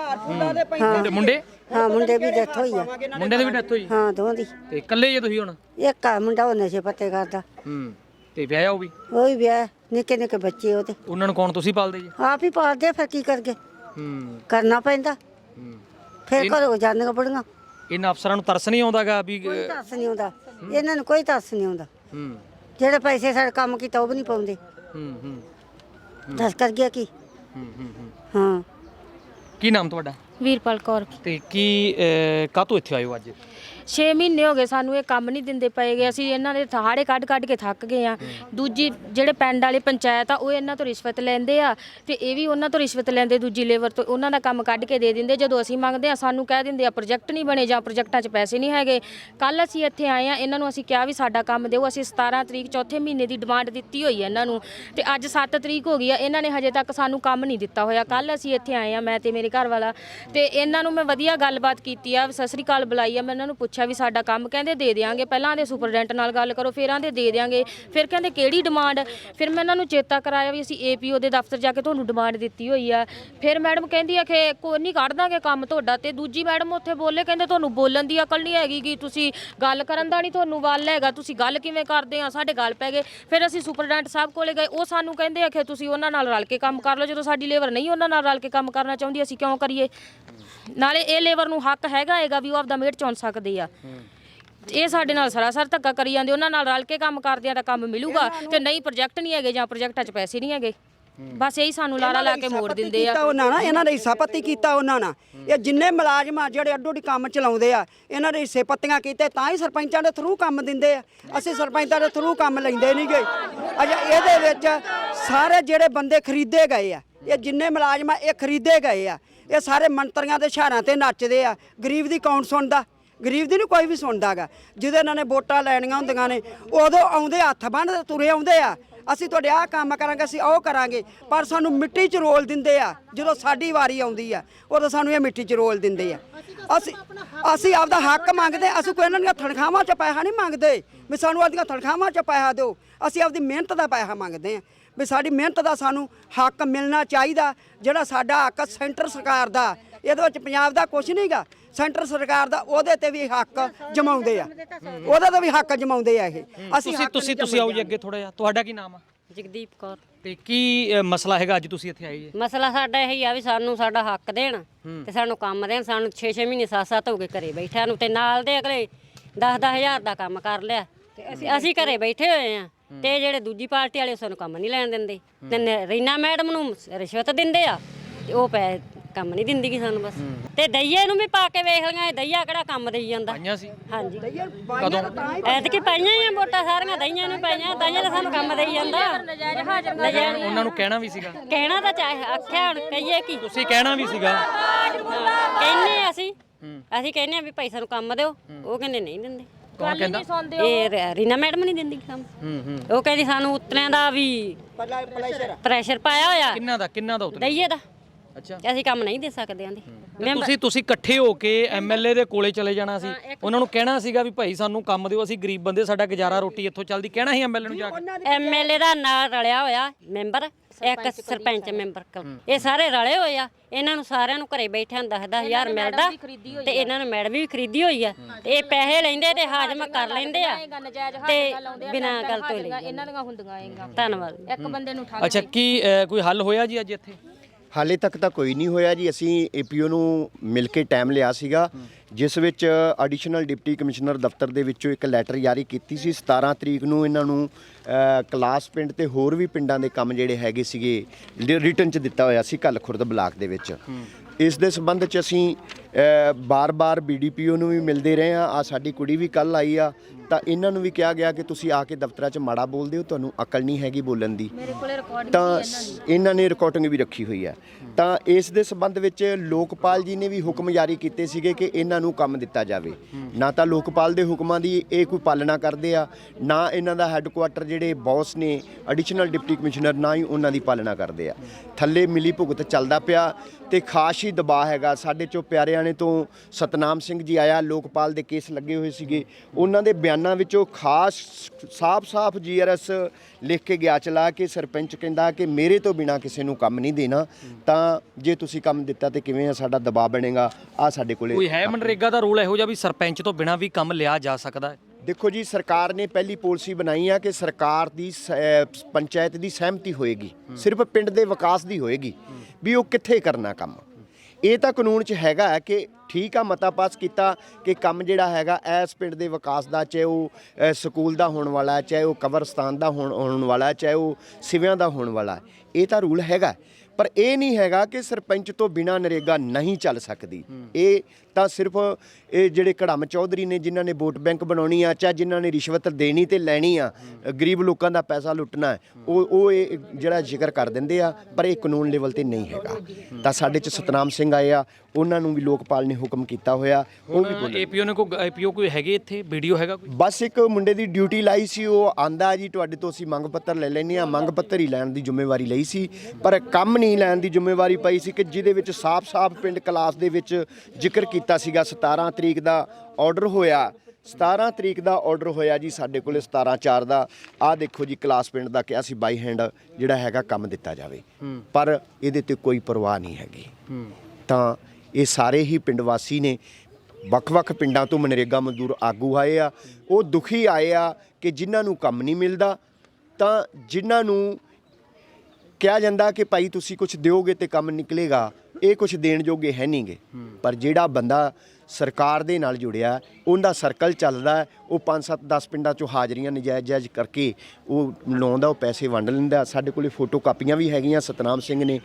ਮੁੰਡੇ ਮੁੰਡੇ? ਹਾਂ ਮੁੰਡੇ ਵੀ ਡੈਥ ਹੋਈ ਆ। ਮੁੰਡੇ ਦੀ ਵੀ ਡੈਥ ਹੋਈ? ਹਾਂ ਦੋਵਾਂ ਦੀ। ਤੇ ਇਕੱਲੇ ਜੇ ਤੁਸੀਂ ਹੁਣ? ਇੱਕ ਆ ਮੁੰਡਾ ਉਹ ਨਸ਼ੇ ਪੱਤੇ ਕਰਦਾ। ਹੂੰ ਤੇ ਵਿਆਹਿਆ ਉਹ ਵੀ? ਉਹ ਵੀ ਵਿਆਹ ਨਿੱਕੇ ਨਿੱਕੇ ਬੱਚੇ ਉਹਦੇ ਉਹਨਾਂ ਨੂੰ ਕੌਣ ਤੁਸੀਂ ਪਾਲਦੇ ਜੀ? ਆਪ ਹੀ ਪਾਲਦੇ ਆ, ਫਿਰ ਕੀ ਕਰਗੇ ਹੂੰ। ਕਰਨਾ ਪੈਂਦਾ। ਫਿਰ ਘਰੋਂ ਜਾਂਦੀਆਂ ਬੜੀਆਂ। ਇਹਨਾਂ ਅਫਸਰਾਂ ਨੂੰ ਤਰਸ ਨਹੀਂ ਆਉਂਦਾਗਾ ਵੀ ਕੋਈ ਤਰਸ ਨਹੀਂ ਆਉਂਦਾ। ਇਹਨਾਂ ਨੂੰ ਕੋਈ ਤਰਸ ਨਹੀਂ ਆਉਂਦਾ। ਹੂੰ। ਜਿਹੜੇ ਪੈਸੇ ਸਾਡੇ ਕੰਮ ਕੀਤਾ ਉਹ ਵੀ ਨਹੀਂ ਪਾਉਂਦੇ। ਹੂੰ ਹੂੰ। ਦੱਸ ਕਰ ਗਿਆ ਕੀ? ਹੂੰ ਹੂੰ ਹੂੰ। ਹਾਂ। ਕੀ ਨਾਮ ਤੁਹਾਡਾ? ਵੀਰਪਾਲ ਕੌਰ। ਤੇ ਕੀ ਕਾਤੋਂ ਇੱਥੇ ਆਏ ਹੋ ਅੱਜ? 6 ਮਹੀਨੇ ਹੋ ਗਏ ਸਾਨੂੰ ਇਹ ਕੰਮ ਨਹੀਂ ਦਿੰਦੇ ਪਏਗੇ ਅਸੀਂ ਇਹਨਾਂ ਦੇ ਥਾੜੇ ਕੱਢ ਕੱਢ ਕੇ ਥੱਕ ਗਏ ਆ ਦੂਜੀ ਜਿਹੜੇ ਪਿੰਡ ਵਾਲੇ ਪੰਚਾਇਤ ਆ, ਉਹ ਇਹਨਾਂ ਤੋਂ ਰਿਸ਼ਵਤ ਲੈਂਦੇ ਆ ਤੇ ਇਹ ਵੀ ਉਹਨਾਂ ਤੋਂ ਰਿਸ਼ਵਤ ਲੈਂਦੇ, ਦੂਜੀ ਲੇਬਰ ਤੋਂ ਉਹਨਾਂ ਦਾ ਕੰਮ ਕੱਢ ਕੇ ਦੇ ਦਿੰਦੇ। ਜਦੋਂ ਅਸੀਂ ਮੰਗਦੇ ਆ ਸਾਨੂੰ ਕਹਿ ਦਿੰਦੇ ਆ, ਪ੍ਰੋਜੈਕਟ ਨਹੀਂ ਬਣੇ ਜਾਂ ਪ੍ਰੋਜੈਕਟਾਂ 'ਚ ਪੈਸੇ ਨਹੀਂ ਹੈਗੇ। ਕੱਲ ਅਸੀਂ ਇੱਥੇ ਆਏ ਆ ਇਹਨਾਂ ਨੂੰ ਅਸੀਂ ਕਿਹਾ ਵੀ ਸਾਡਾ ਕੰਮ ਦਿਓ। ਅਸੀਂ 17 ਤਰੀਕ ਚੌਥੇ ਮਹੀਨੇ ਦੀ ਡਿਮਾਂਡ ਦਿੱਤੀ ਹੋਈ ਹੈ ਇਹਨਾਂ ਨੂੰ ਤੇ ਅੱਜ 7 ਤਰੀਕ ਹੋ ਗਈ ਆ। ਇਹਨਾਂ ਨੇ ਹਜੇ ਤੱਕ ਸਾਨੂੰ ਕੰਮ ਨਹੀਂ ਦਿੱਤਾ ਹੋਇਆ। ਕੱਲ ਅਸੀਂ ਇੱਥੇ ਆਏ ਆ ਮੈਂ ਤੇ ਮੇਰੇ ਘਰ ਵਾਲਾ ਤੇ ਇਹਨਾਂ ਨੂੰ ਮੈਂ ਵਧੀਆ ਗੱਲਬਾਤ ਕੀਤੀ ਆ। ਸਤਿ ਸ੍ਰੀ ਅਕਾਲ ਬੁਲਾਈ ਆ, ਮੈਂ ਇਹਨਾਂ ਨੂੰ ਪੁੱਛਿਆ ਵੀ ਸਾਡਾ ਕੰਮ ਕਹਿੰਦੇ ਦੇ ਦਿਆਂਗੇ, ਪਹਿਲਾਂ ਦੇ ਸੁਪਰਡੈਂਟ ਨਾਲ ਗੱਲ ਕਰੋ, ਫਿਰ ਆਂਦੇ ਦੇ ਦਿਆਂਗੇ, ਫਿਰ ਕਹਿੰਦੇ ਕਿਹੜੀ ਡਿਮਾਂਡ ਫਿਰ ਮੈਂ ਇਹਨਾਂ ਨੂੰ ਚੇਤਾ ਕਰਾਇਆ ਵੀ ਅਸੀਂ ਏਪੀਓ ਦੇ ਦਫ਼ਤਰ ਜਾ ਕੇ ਤੁਹਾਨੂੰ ਡਿਮਾਂਡ ਦਿੱਤੀ ਹੋਈ ਆ। ਫਿਰ ਮੈਡਮ ਕਹਿੰਦੀ ਆ ਕਿ ਕੋਈ ਨਹੀਂ ਕੱਢ ਦਾਂਗੇ ਕੰਮ ਤੁਹਾਡਾ ਤੇ ਦੂਜੀ ਮੈਡਮ ਉੱਥੇ ਬੋਲੇ, ਕਹਿੰਦੇ ਤੁਹਾਨੂੰ ਬੋਲਣ ਦੀ ਅਕਲ ਨਹੀਂ ਹੈਗੀ ਕਿ ਤੁਸੀਂ ਗੱਲ ਕਰਨ ਦਾ ਨਹੀਂ ਤੁਹਾਨੂੰ ਵੱਲ ਹੈਗਾ, ਤੁਸੀਂ ਗੱਲ ਕਿਵੇਂ ਕਰਦੇ ਆ, ਸਾਡੇ ਗੱਲ ਪੈ ਗਏ। ਫਿਰ ਅਸੀਂ ਸੁਪਰਡੈਂਟ ਸਾਹਿਬ ਕੋਲੇ ਗਏ, ਉਹ ਸਾਨੂੰ ਕਹਿੰਦੇ ਆ ਕਿ ਤੁਸੀਂ ਉਹਨਾਂ ਨਾਲ ਰਲ ਕੇ ਕੰਮ ਕਰ ਲਓ, ਜਦੋਂ ਸਾਡੀ ਲੇਬਰ ਨਹੀਂ ਉਹਨਾਂ ਨਾਲ ਰਲ ਕੇ ਕੰਮ ਕਰਨਾ ਚਾਹੁੰਦੀ, ਅਸੀਂ ਕਿਉਂ ਕਰੀਏ? ਨਾਲੇ ਇਹ ਲੇਬਰ ਨੂੰ ਹੱਕ ਹੈਗਾ ਹੈਗਾ ਵੀ ਉਹ ਆਪਦਾ ਮੇਟ ਚੁਣ ਸਕਦੇ ਆ। ਇਹ ਸਾਡੇ ਨਾਲ ਸਰਾਸਰ ਧੱਕਾ ਕਰੀ ਜਾਂਦੇ ਉਹਨਾਂ ਨਾਲ ਰਲ ਕੇ ਕੰਮ ਕਰਦੇ ਆ ਤਾਂ ਕੰਮ ਮਿਲੂਗਾ ਤੇ ਨਹੀਂ ਪ੍ਰੋਜੈਕਟ ਨਹੀਂ ਹੈਗੇ ਜਾਂ ਪ੍ਰੋਜੈਕਟਾਂ 'ਚ ਪੈਸੇ ਨਹੀਂ ਹੈਗੇ। ਬਸ ਇਹੀ ਸਾਨੂੰ ਲਾਰਾ ਲਾ ਕੇ ਮੋੜ ਦਿੰਦੇ ਆ। ਕੀਤਾ ਉਹਨਾਂ ਨਾਲ ਇਹਨਾਂ ਦੇ ਹਿੱਸਾ ਪੱਤੀ ਕੀਤਾ ਉਹਨਾਂ ਨਾਲ। ਇਹ ਜਿੰਨੇ ਮੁਲਾਜ਼ਮ ਆ ਜਿਹੜੇ ਅੱਡੋ ਅੱਡੀ ਕੰਮ ਚਲਾਉਂਦੇ ਆ ਇਹਨਾਂ ਦੇ ਹਿੱਸੇ ਪੱਤੀਆਂ ਕੀਤੇ ਤਾਂ ਹੀ ਸਰਪੰਚਾਂ ਦੇ ਥਰੂ ਕੰਮ ਦਿੰਦੇ ਆ। ਅਸੀਂ ਸਰਪੰਚਾਂ ਦੇ ਥਰੂ ਕੰਮ ਲੈਂਦੇ ਨਹੀਂਗੇ ਅਜਾ ਇਹਦੇ ਵਿੱਚ ਸਾਰੇ ਜਿਹੜੇ ਬੰਦੇ ਖਰੀਦੇ ਗਏ ਆ ਇਹ ਜਿੰਨੇ ਮੁਲਾਜ਼ਮ ਆ ਇਹ ਖਰੀਦੇ ਗਏ ਆ। ਇਹ ਸਾਰੇ ਮੰਤਰੀਆਂ ਦੇ ਇਸ਼ਾਰਿਆਂ ਤੇ ਨੱਚਦੇ ਆ ਗਰੀਬ ਦੀ ਕੌਣ ਸੁਣਦਾ? ਗਰੀਬ ਦੀ ਨਹੀਂ ਕੋਈ ਵੀ ਸੁਣਦਾਗਾ ਜਿਹਦੇ ਇਹਨਾਂ ਨੇ ਵੋਟਾਂ ਲੈਣੀਆਂ ਹੁੰਦੀਆਂ ਨੇ ਉਦੋਂ ਆਉਂਦੇ ਹੱਥ ਬੰਨ੍ਹ ਤੁਰੇ ਆਉਂਦੇ ਆ। ਅਸੀਂ ਤੁਹਾਡੇ ਆਹ ਕੰਮ ਕਰਾਂਗੇ ਅਸੀਂ ਉਹ ਕਰਾਂਗੇ। ਪਰ ਸਾਨੂੰ ਮਿੱਟੀ 'ਚ ਰੋਲ ਦਿੰਦੇ ਆ ਜਦੋਂ ਸਾਡੀ ਵਾਰੀ ਆਉਂਦੀ ਆ ਉਦੋਂ ਸਾਨੂੰ ਇਹ ਮਿੱਟੀ 'ਚ ਰੋਲ ਦਿੰਦੇ ਆ। ਅਸੀਂ ਅਸੀਂ ਆਪਦਾ ਹੱਕ ਮੰਗਦੇ ਅਸੀਂ ਕੋਈ ਇਹਨਾਂ ਦੀਆਂ ਤਨਖਾਹਾਂ 'ਚ ਪੈਸਾ ਨਹੀਂ ਮੰਗਦੇ। ਵੀ ਸਾਨੂੰ ਆਪਦੀਆਂ ਤਨਖਾਹਾਂ 'ਚ ਪੈਸਾ ਦਿਓ। ਅਸੀਂ ਆਪਦੀ ਮਿਹਨਤ ਦਾ ਪੈਸਾ ਮੰਗਦੇ ਆ। ਵੀ ਸਾਡੀ ਮਿਹਨਤ ਦਾ ਸਾਨੂੰ ਹੱਕ ਮਿਲਣਾ ਚਾਹੀਦਾ ਜਿਹੜਾ ਸਾਡਾ ਹੱਕ ਸੈਂਟਰ ਸਰਕਾਰ ਦਾ। ਇਹਦੇ ਵਿੱਚ ਪੰਜਾਬ ਦਾ ਕੁਝ ਨਹੀਂਗਾ ਸੈਂਟਰ ਸਰਕਾਰ ਦਾ ਉਹਦੇ ਤੇ ਵੀ ਹੱਕ ਜਮਾਉਂਦੇ ਆ। ਉਹਦੇ ਤੇ ਵੀ ਹੱਕ ਜਮਾਉਂਦੇ ਆ ਇਹ। ਅਸੀਂ ਤੁਸੀਂ ਤੁਸੀਂ ਤੁਸੀਂ ਆਓ ਜੀ ਅੱਗੇ ਥੋੜਾ ਜਿਹਾ। ਤੁਹਾਡਾ ਕੀ ਨਾਮ ਆ? ਜਗਦੀਪ ਕੌਰ। ਤੇ ਕੀ ਅ, ਮਸਲਾ ਹੈਗਾ ਅੱਜ ਤੁਸੀਂ ਇੱਥੇ ਆਏ ਜੀ? ਮਸਲਾ ਸਾਡਾ ਇਹ ਹੀ ਆ ਵੀ ਸਾਨੂੰ ਸਾਡਾ ਹੱਕ ਦੇਣ ਤੇ ਸਾਨੂੰ ਕੰਮ ਦੇਣ। ਸਾਨੂੰ 6-6 ਮਹੀਨੇ 7-7 ਹੋ ਗਏ ਘਰੇ ਬੈਠਿਆਂ ਨੂੰ ਤੇ ਨਾਲ ਦੇ ਅਗਲੇ 10-10 ਹਜ਼ਾਰ ਦਾ ਕੰਮ ਕਰ ਲਿਆ। ਤੇ ਅਸੀਂ ਅਸੀਂ ਘਰੇ ਬੈਠੇ ਹੋਏ ਆ ਤੇ ਜਿਹੜੇ ਦੂਜੀ ਪਾਰਟੀ ਵਾਲੇ ਸਾਨੂੰ ਕੰਮ ਨਹੀਂ ਲੈਣ ਦਿੰਦੇ। ਤੇ ਨ- ਰੀਨਾ ਮੈਡਮ ਨੂੰ ਰਿਸ਼ਵਤ ਦਿੰਦੇ ਆ ਤੇ ਉਹ ਪੈ ਕੰਮ ਨਹੀਂ ਦਿੰਦੀ ਗੀ ਸਾਨੂੰ ਬਸ। ਤੇ ਦਈਏ ਨੂੰ ਵੀ ਪਾ ਕੇ ਵੇਖ ਲਈਆਂ ਇਹ ਦਈਆ ਕਿਹੜਾ ਕੰਮ ਦੇਈ ਜਾਂਦਾ। ਆਈਆਂ ਸੀ। ਹਾਂਜੀ। ਕਦੋਂ? ਐਤਕੀ ਪਾਈਆਂ ਹੀ ਆ ਵੋਟਾਂ ਸਾਰੀਆਂ ਦਈਆਂ ਨੂੰ ਪਾਈਆਂ ਦਈਆਂ ਤਾਂ ਸਾਨੂੰ ਕੰਮ ਦੇਈ ਜਾਂਦਾ। ਨਜਾਇਜ਼ ਉਹਨਾਂ ਨੂੰ ਕਹਿਣਾ ਵੀ ਸੀਗਾ। ਕਹਿਣਾ ਤਾਂ ਚਾਹੇ ਆਖਿਆ ਹੁਣ ਕਹੀਏ ਕੀ। ਤੁਸੀਂ ਕਹਿਣਾ ਵੀ ਸੀਗਾ। ਕਹਿੰਨੇ ਅਸੀਂ। ਅਸੀਂ ਕਹਿੰਨੇ ਆ ਵੀ ਭਾਈ ਸਾਨੂੰ ਕੰਮ ਦਿਓ। ਉਹ ਕਹਿੰਦੇ ਨਹੀਂ ਦਿੰਦੇ। ਕੌਣ ਕਹਿੰਦਾ? ਇਹ ਰ- ਰੀਨਾ ਮੈਡਮ ਨਹੀਂ ਦਿੰਦੀ ਕੰਮ। ਹੂੰ ਹੂੰ। ਉਹ ਕਹਿੰਦੀ ਸਾਨੂੰ ਉਤਰਿਆਂ ਦਾ ਵੀ ਪ੍ਰੈਸ਼ਰ ਪਾਇਆ ਹੋਇਆ। ਕਿੰਨਾ ਦਾ ਕਿੰਨਾ ਦਾ ਉਤਰ ਦਈਏ ਦਾ। ਅੱਛਾ। ਅਸੀਂ ਕੰਮ ਨਹੀਂ ਦੇ ਸਕਦੇ ਆਂਦੇ। ਤੇ ਤੁਸੀਂ ਤੁਸੀਂ ਇਕੱਠੇ ਹੋ ਕੇ ਐਮਐਲਏ ਦੇ ਕੋਲੇ ਚਲੇ ਜਾਣਾ ਸੀ। ਉਹਨਾਂ ਨੂੰ ਕਹਿਣਾ ਸੀਗਾ ਵੀ ਭਾਈ ਸਾਨੂੰ ਕੰਮ ਦਿਓ ਅਸੀਂ ਗਰੀਬ ਬੰਦੇ ਸਾਡਾ ਗੁਜ਼ਾਰਾ ਰੋਟੀ ਇੱਥੋਂ ਚੱਲਦੀ। ਕਹਿਣਾ ਸੀ ਐਮਐਲਏ ਨੂੰ ਜਾ ਕੇ? ਐਮਐਲਏ ਦਾ ਨਾਲ ਰਲਿਆ ਹੋਇਆ ਮੈਂਬਰ ਇੱਕ ਸਰਪੰਚ ਮੈਂਬਰ ਇਹ ਸਾਰੇ ਰਲੇ ਹੋਏ ਆ। ਇਹਨਾਂ ਨੂੰ ਸਾਰਿਆਂ ਨੂੰ ਘਰੇ ਬੈਠਿਆਂ 10 ਹਜ਼ਾਰ ਮਿਲਦਾ ਤੇ ਇਹਨਾਂ ਨੂੰ ਮੈਡਮ ਵੀ ਖਰੀਦੀ ਹੋਈ ਆ। ਤੇ ਇਹ ਪੈਸੇ ਲੈਂਦੇ ਤੇ ਹਾਜ਼ਮ ਕਰ ਲੈਂਦੇ ਆ। ਤੇ ਬਿਨਾਂ ਗੱਲ ਤੋਂ ਲੈ ਇਹਨਾਂ ਦੀਆਂ ਹੁੰਦੀਆਂ ਆਏਗਾ। ਧੰਨਵਾਦ। ਇੱਕ ਬੰਦੇ ਨੂੰ ਅੱਛਾ ਕੀ ਕੋਈ ਹੱਲ ਹੋਇਆ ਜੀ ਅੱਜ ਇੱਥੇ? ਹਾਲੇ ਤੱਕ ਤਾਂ ਕੋਈ ਨਹੀਂ ਹੋਇਆ ਜੀ। ਅਸੀਂ ਏਪੀਓ ਨੂੰ ਮਿਲ ਕੇ ਟਾਈਮ ਲਿਆ ਸੀਗਾ ਜਿਸ ਵਿੱਚ ਐਡੀਸ਼ਨਲ ਡਿਪਟੀ ਕਮਿਸ਼ਨਰ ਦਫ਼ਤਰ ਦੇ ਵਿੱਚੋਂ ਇੱਕ ਲੈਟਰ ਜਾਰੀ ਕੀਤੀ ਸੀ। 17 ਤਰੀਕ ਨੂੰ ਇਹਨਾਂ ਨੂੰ ਕਲਾਸ ਪਿੰਡ ਤੇ ਹੋਰ ਵੀ ਪਿੰਡਾਂ ਦੇ ਕੰਮ ਜਿਹੜੇ ਹੈਗੇ ਸੀਗੇ ਰਿਟਰਨ ਚ ਦਿੱਤਾ ਹੋਇਆ ਸੀ ਕੱਲ ਖੁਰਦ ਬਲਾਕ ਦੇ ਵਿੱਚ। ਇਸ ਦੇ ਸੰਬੰਧ ਚ ਅਸੀਂ ਅ, ਬਾਰ-ਬਾਰ ਬੀਡੀਪੀਓ ਨੂੰ ਵੀ ਮਿਲਦੇ ਰਹੇ ਆ ਆ ਸਾਡੀ ਕੁੜੀ ਵੀ ਕੱਲ ਆਈ ਆ। ਤਾਂ ਇਹਨਾਂ ਨੂੰ ਵੀ ਕਿਹਾ ਗਿਆ ਕਿ ਤੁਸੀਂ ਆ ਕੇ ਦਫ਼ਤਰਾਂ 'ਚ ਮਾੜਾ ਬੋਲਦੇ ਹੋ ਤੁਹਾਨੂੰ ਅਕਲ ਨਹੀਂ ਹੈਗੀ ਬੋਲਣ ਦੀ। ਤਾਂ ਇਹਨਾਂ ਨੇ ਰਿਕਾਰਡਿੰਗ ਵੀ ਰੱਖੀ ਹੋਈ ਹੈ। ਤਾਂ ਇਸ ਦੇ ਸੰਬੰਧ ਵਿੱਚ ਲੋਕਪਾਲ ਜੀ ਨੇ ਵੀ ਹੁਕਮ ਜਾਰੀ ਕੀਤੇ ਸੀਗੇ ਕਿ ਇਹਨਾਂ ਨੂੰ ਕੰਮ ਦਿੱਤਾ ਜਾਵੇ। ਨਾ ਤਾਂ ਲੋਕਪਾਲ ਦੇ ਹੁਕਮਾਂ ਦੀ ਇਹ ਕੋਈ ਪਾਲਣਾ ਕਰਦੇ ਆ ਨਾ ਇਹਨਾਂ ਦਾ ਹੈੱਡਕੁਆਟਰ ਜਿਹੜੇ ਬੌਸ ਨੇ ਐਡੀਸ਼ਨਲ ਡਿਪਟੀ ਕਮਿਸ਼ਨਰ ਨਾ ਹੀ ਉਹਨਾਂ ਦੀ ਪਾਲਣਾ ਕਰਦੇ ਆ। ਥੱਲੇ ਮਿਲੀ ਭੁਗਤ ਚੱਲਦਾ ਪਿਆ। ਤੇ ਖਾਸ ਹੀ ਦਬਾਅ ਹੈਗਾ। ਸਾਡੇ ਚੋਂ ਪਿਆਰਿਆਣੇ ਤੋਂ ਸਤਨਾਮ ਸਿੰਘ ਜੀ ਆਇਆ, ਲੋਕਪਾਲ ਦੇ ਕੇਸ ਲੱਗੇ ਹੋਏ ਸੀਗੇ। ਉਹਨਾਂ ਦੇ ਬਿਆਨਾਂ ਵਿੱਚੋਂ ਖਾਸ ਸਾਫ਼-ਸਾਫ਼ ਜੀਆਰਐਸ ਲਿਖ ਕੇ ਗਿਆ ਚਲਾ ਕਿ ਸਰਪੰਚ ਕਹਿੰਦਾ ਕਿ ਮੇਰੇ ਤੋਂ ਬਿਨਾ ਕਿਸੇ ਨੂੰ ਕੰਮ ਨਹੀਂ ਦੇਣਾ। ਤਾਂ ਜੇ ਤੁਸੀਂ ਕੰਮ ਦਿੱਤਾ ਤੇ ਕਿਵੇਂ ਆ ਸਾਡਾ ਦਬਾਅ ਬਣੇਗਾ? ਆ ਸਾਡੇ ਕੋਲੇ ਕੋਈ ਹੈ ਮਨਰੇਗਾ ਦਾ ਰੂਲ ਇਹੋ ਜਿਹਾ ਵੀ ਸਰਪੰਚ ਤੋਂ ਬਿਨਾਂ ਵੀ ਕੰਮ ਲਿਆ ਜਾ ਸਕਦਾ ਹੈ? ਦੇਖੋ ਜੀ ਸਰਕਾਰ ਨੇ ਪਹਿਲੀ ਪਾਲਿਸੀ ਬਣਾਈ ਆ ਕਿ ਸਰਕਾਰ ਦੀ ਸ- ਪੰਚਾਇਤ ਦੀ ਸਹਿਮਤੀ ਹੋਏਗੀ। ਸਿਰਫ ਪਿੰਡ ਦੇ ਵਿਕਾਸ ਦੀ ਹੋਏਗੀ ਵੀ ਉਹ ਕਿੱਥੇ ਕਰਨਾ ਕੰਮ। ਇਹ ਤਾਂ ਕਾਨੂੰਨ 'ਚ ਹੈਗਾ ਹੈ ਕਿ ਠੀਕ ਆ ਮਤਾ ਪਾਸ ਕੀਤਾ ਕਿ ਕੰਮ ਜਿਹੜਾ ਹੈਗਾ ਇਸ ਪਿੰਡ ਦੇ ਵਿਕਾਸ ਦਾ ਚਾਹੇ ਉਹ ਸਕੂਲ ਦਾ ਹੋਣ ਵਾਲਾ ਹੈ, ਚਾਹੇ ਉਹ ਕਬਰਸਤਾਨ ਦਾ ਹੋਣ ਹੋਣ ਵਾਲਾ ਹੈ, ਚਾਹੇ ਉਹ ਸਿਵਿਆਂ ਦਾ ਹੋਣ ਵਾਲਾ ਹੈ। ਇਹ ਤਾਂ ਰੂਲ ਹੈਗਾ। ਪਰ ਇਹ ਨਹੀਂ ਹੈਗਾ ਕਿ ਸਰਪੰਚ ਤੋਂ ਬਿਨਾ ਨਰੇਗਾ ਨਹੀਂ ਚੱਲ ਸਕਦੀ। ਇਹ ਤਾਂ ਸਿਰਫ ਇਹ ਜਿਹੜੇ ਕੜਮ ਚੌਧਰੀ ਨੇ ਜਿਨ੍ਹਾਂ ਨੇ ਵੋਟ ਬੈਂਕ ਬਣਾਉਣੀ ਆ ਚਾਹੇ ਜਿਨ੍ਹਾਂ ਨੇ ਰਿਸ਼ਵਤ ਦੇਣੀ ਤੇ ਲੈਣੀ ਆ ਗਰੀਬ ਲੋਕਾਂ ਦਾ ਪੈਸਾ ਲੁੱਟਣਾ ਉਹ ਉਹ ਇਹ ਜਿਹੜਾ ਜ਼ਿਕਰ ਕਰ ਦਿੰਦੇ ਆ ਪਰ ਇਹ ਕਾਨੂੰਨ ਲੈਵਲ ਤੇ ਨਹੀਂ ਹੈਗਾ। ਤਾਂ ਸਾਡੇ ਚ ਸਤਨਾਮ ਸਿੰਘ ਆਏ ਆ ਉਹਨਾਂ ਨੂੰ ਵੀ ਲੋਕਪਾਲ ਨੇ ਹੁਕਮ ਕੀਤਾ ਹੋਇਆ ਉਹ ਵੀ ਬੋਲਣ ਏਪੀਓ ਨੇ ਕੋਈ ਏਪੀਓ ਕੋਈ ਹੈਗੇ ਇੱਥੇ? ਵੀਡੀਓ ਹੈਗਾ ਕੋਈ? ਬਸ ਇੱਕ ਮੁੰਡੇ ਦੀ ਡਿਊਟੀ ਲਾਈ ਸੀ ਉਹ ਆਂਦਾ ਜੀ ਤੁਹਾਡੇ ਤੋਂ ਅਸੀਂ ਮੰਗ ਪੱਤਰ ਲੈ ਲੈਨੇ ਆ ਮੰਗ ਪੱਤਰ ਹੀ ਲੈਣ ਦੀ ਜ਼ਿੰਮੇਵਾਰੀ ਲਈ ਸੀ ਪਰ ਕੰਮ ਨਹੀਂ ਲੈਣ ਦੀ ਜ਼ਿੰਮੇਵਾਰੀ ਪਈ ਸੀ ਕਿ ਜਿਹਦੇ ਵਿੱਚ ਸਾਫ਼-ਸਾਫ਼ ਪਿੰਡ ਕਲਾਸ ਦੇ ਵਿੱਚ ਜ਼ਿਕਰ ਕੀਤਾ ਸੀਗਾ 17 ਤਰੀਕ ਦਾ ਆਰਡਰ ਹੋਇਆ। 17 ਤਰੀਕ ਦਾ ਆਰਡਰ ਹੋਇਆ ਜੀ ਸਾਡੇ ਕੋਲੇ 17 4 ਦਾ। ਆਹ ਦੇਖੋ ਜੀ ਕਲਾਸ ਪਿੰਡ ਦਾ ਕਿਹਾ ਸੀ ਬਾਈ ਹੈਂਡ ਜਿਹੜਾ ਹੈਗਾ ਕੰਮ ਦਿੱਤਾ ਜਾਵੇ। ਪਰ ਇਹਦੇ ਤੇ ਕੋਈ ਪਰਵਾਹ ਨਹੀਂ ਹੈਗੀ। ਤਾਂ ਇਹ ਸਾਰੇ ਹੀ ਪਿੰਡ ਵਾਸੀ ਨੇ ਵੱਖ-ਵੱਖ ਪਿੰਡਾਂ ਤੋਂ ਮਨਰੇਗਾ ਮਜ਼ਦੂਰ ਆਗੂ ਆਏ ਆ। ਉਹ ਦੁਖੀ ਆਏ ਆ ਕਿ ਜਿਨ੍ਹਾਂ ਨੂੰ ਕੰਮ ਨਹੀਂ ਮਿਲਦਾ ਤਾਂ ਜਿਨ੍ਹਾਂ ਨੂੰ ਕਿਹਾ ਜਾਂਦਾ ਕਿ ਭਾਈ ਤੁਸੀਂ ਕੁਝ ਦਿਓਗੇ ਤੇ ਕੰਮ ਨਿਕਲੇਗਾ। ਇਹ ਕੁਝ ਦੇਣ ਜੋਗੇ ਹੈ ਨਹੀਂਗੇ। ਪਰ ਜਿਹੜਾ ਬੰਦਾ ਸਰਕਾਰ ਦੇ ਨਾਲ ਜੁੜਿਆ, ਉਹਦਾ ਸਰਕਲ ਚੱਲਦਾ ਉਹ 5 7 10 ਪਿੰਡਾਂ ਚੋਂ ਹਾਜ਼ਰੀਆਂ ਨਜਾਇਜ਼ ਜਾਇਜ਼ ਕਰਕੇ ਉਹ ਲਾਉਂਦਾ, ਉਹ ਪੈਸੇ ਵੰਡ ਲੈਂਦਾ। ਸਾਡੇ ਕੋਲੇ ਫੋਟੋ ਕਾਪੀਆਂ ਵੀ ਹੈਗੀਆਂ, ਸਤਨਾਮ ਸਿੰਘ ਨੇ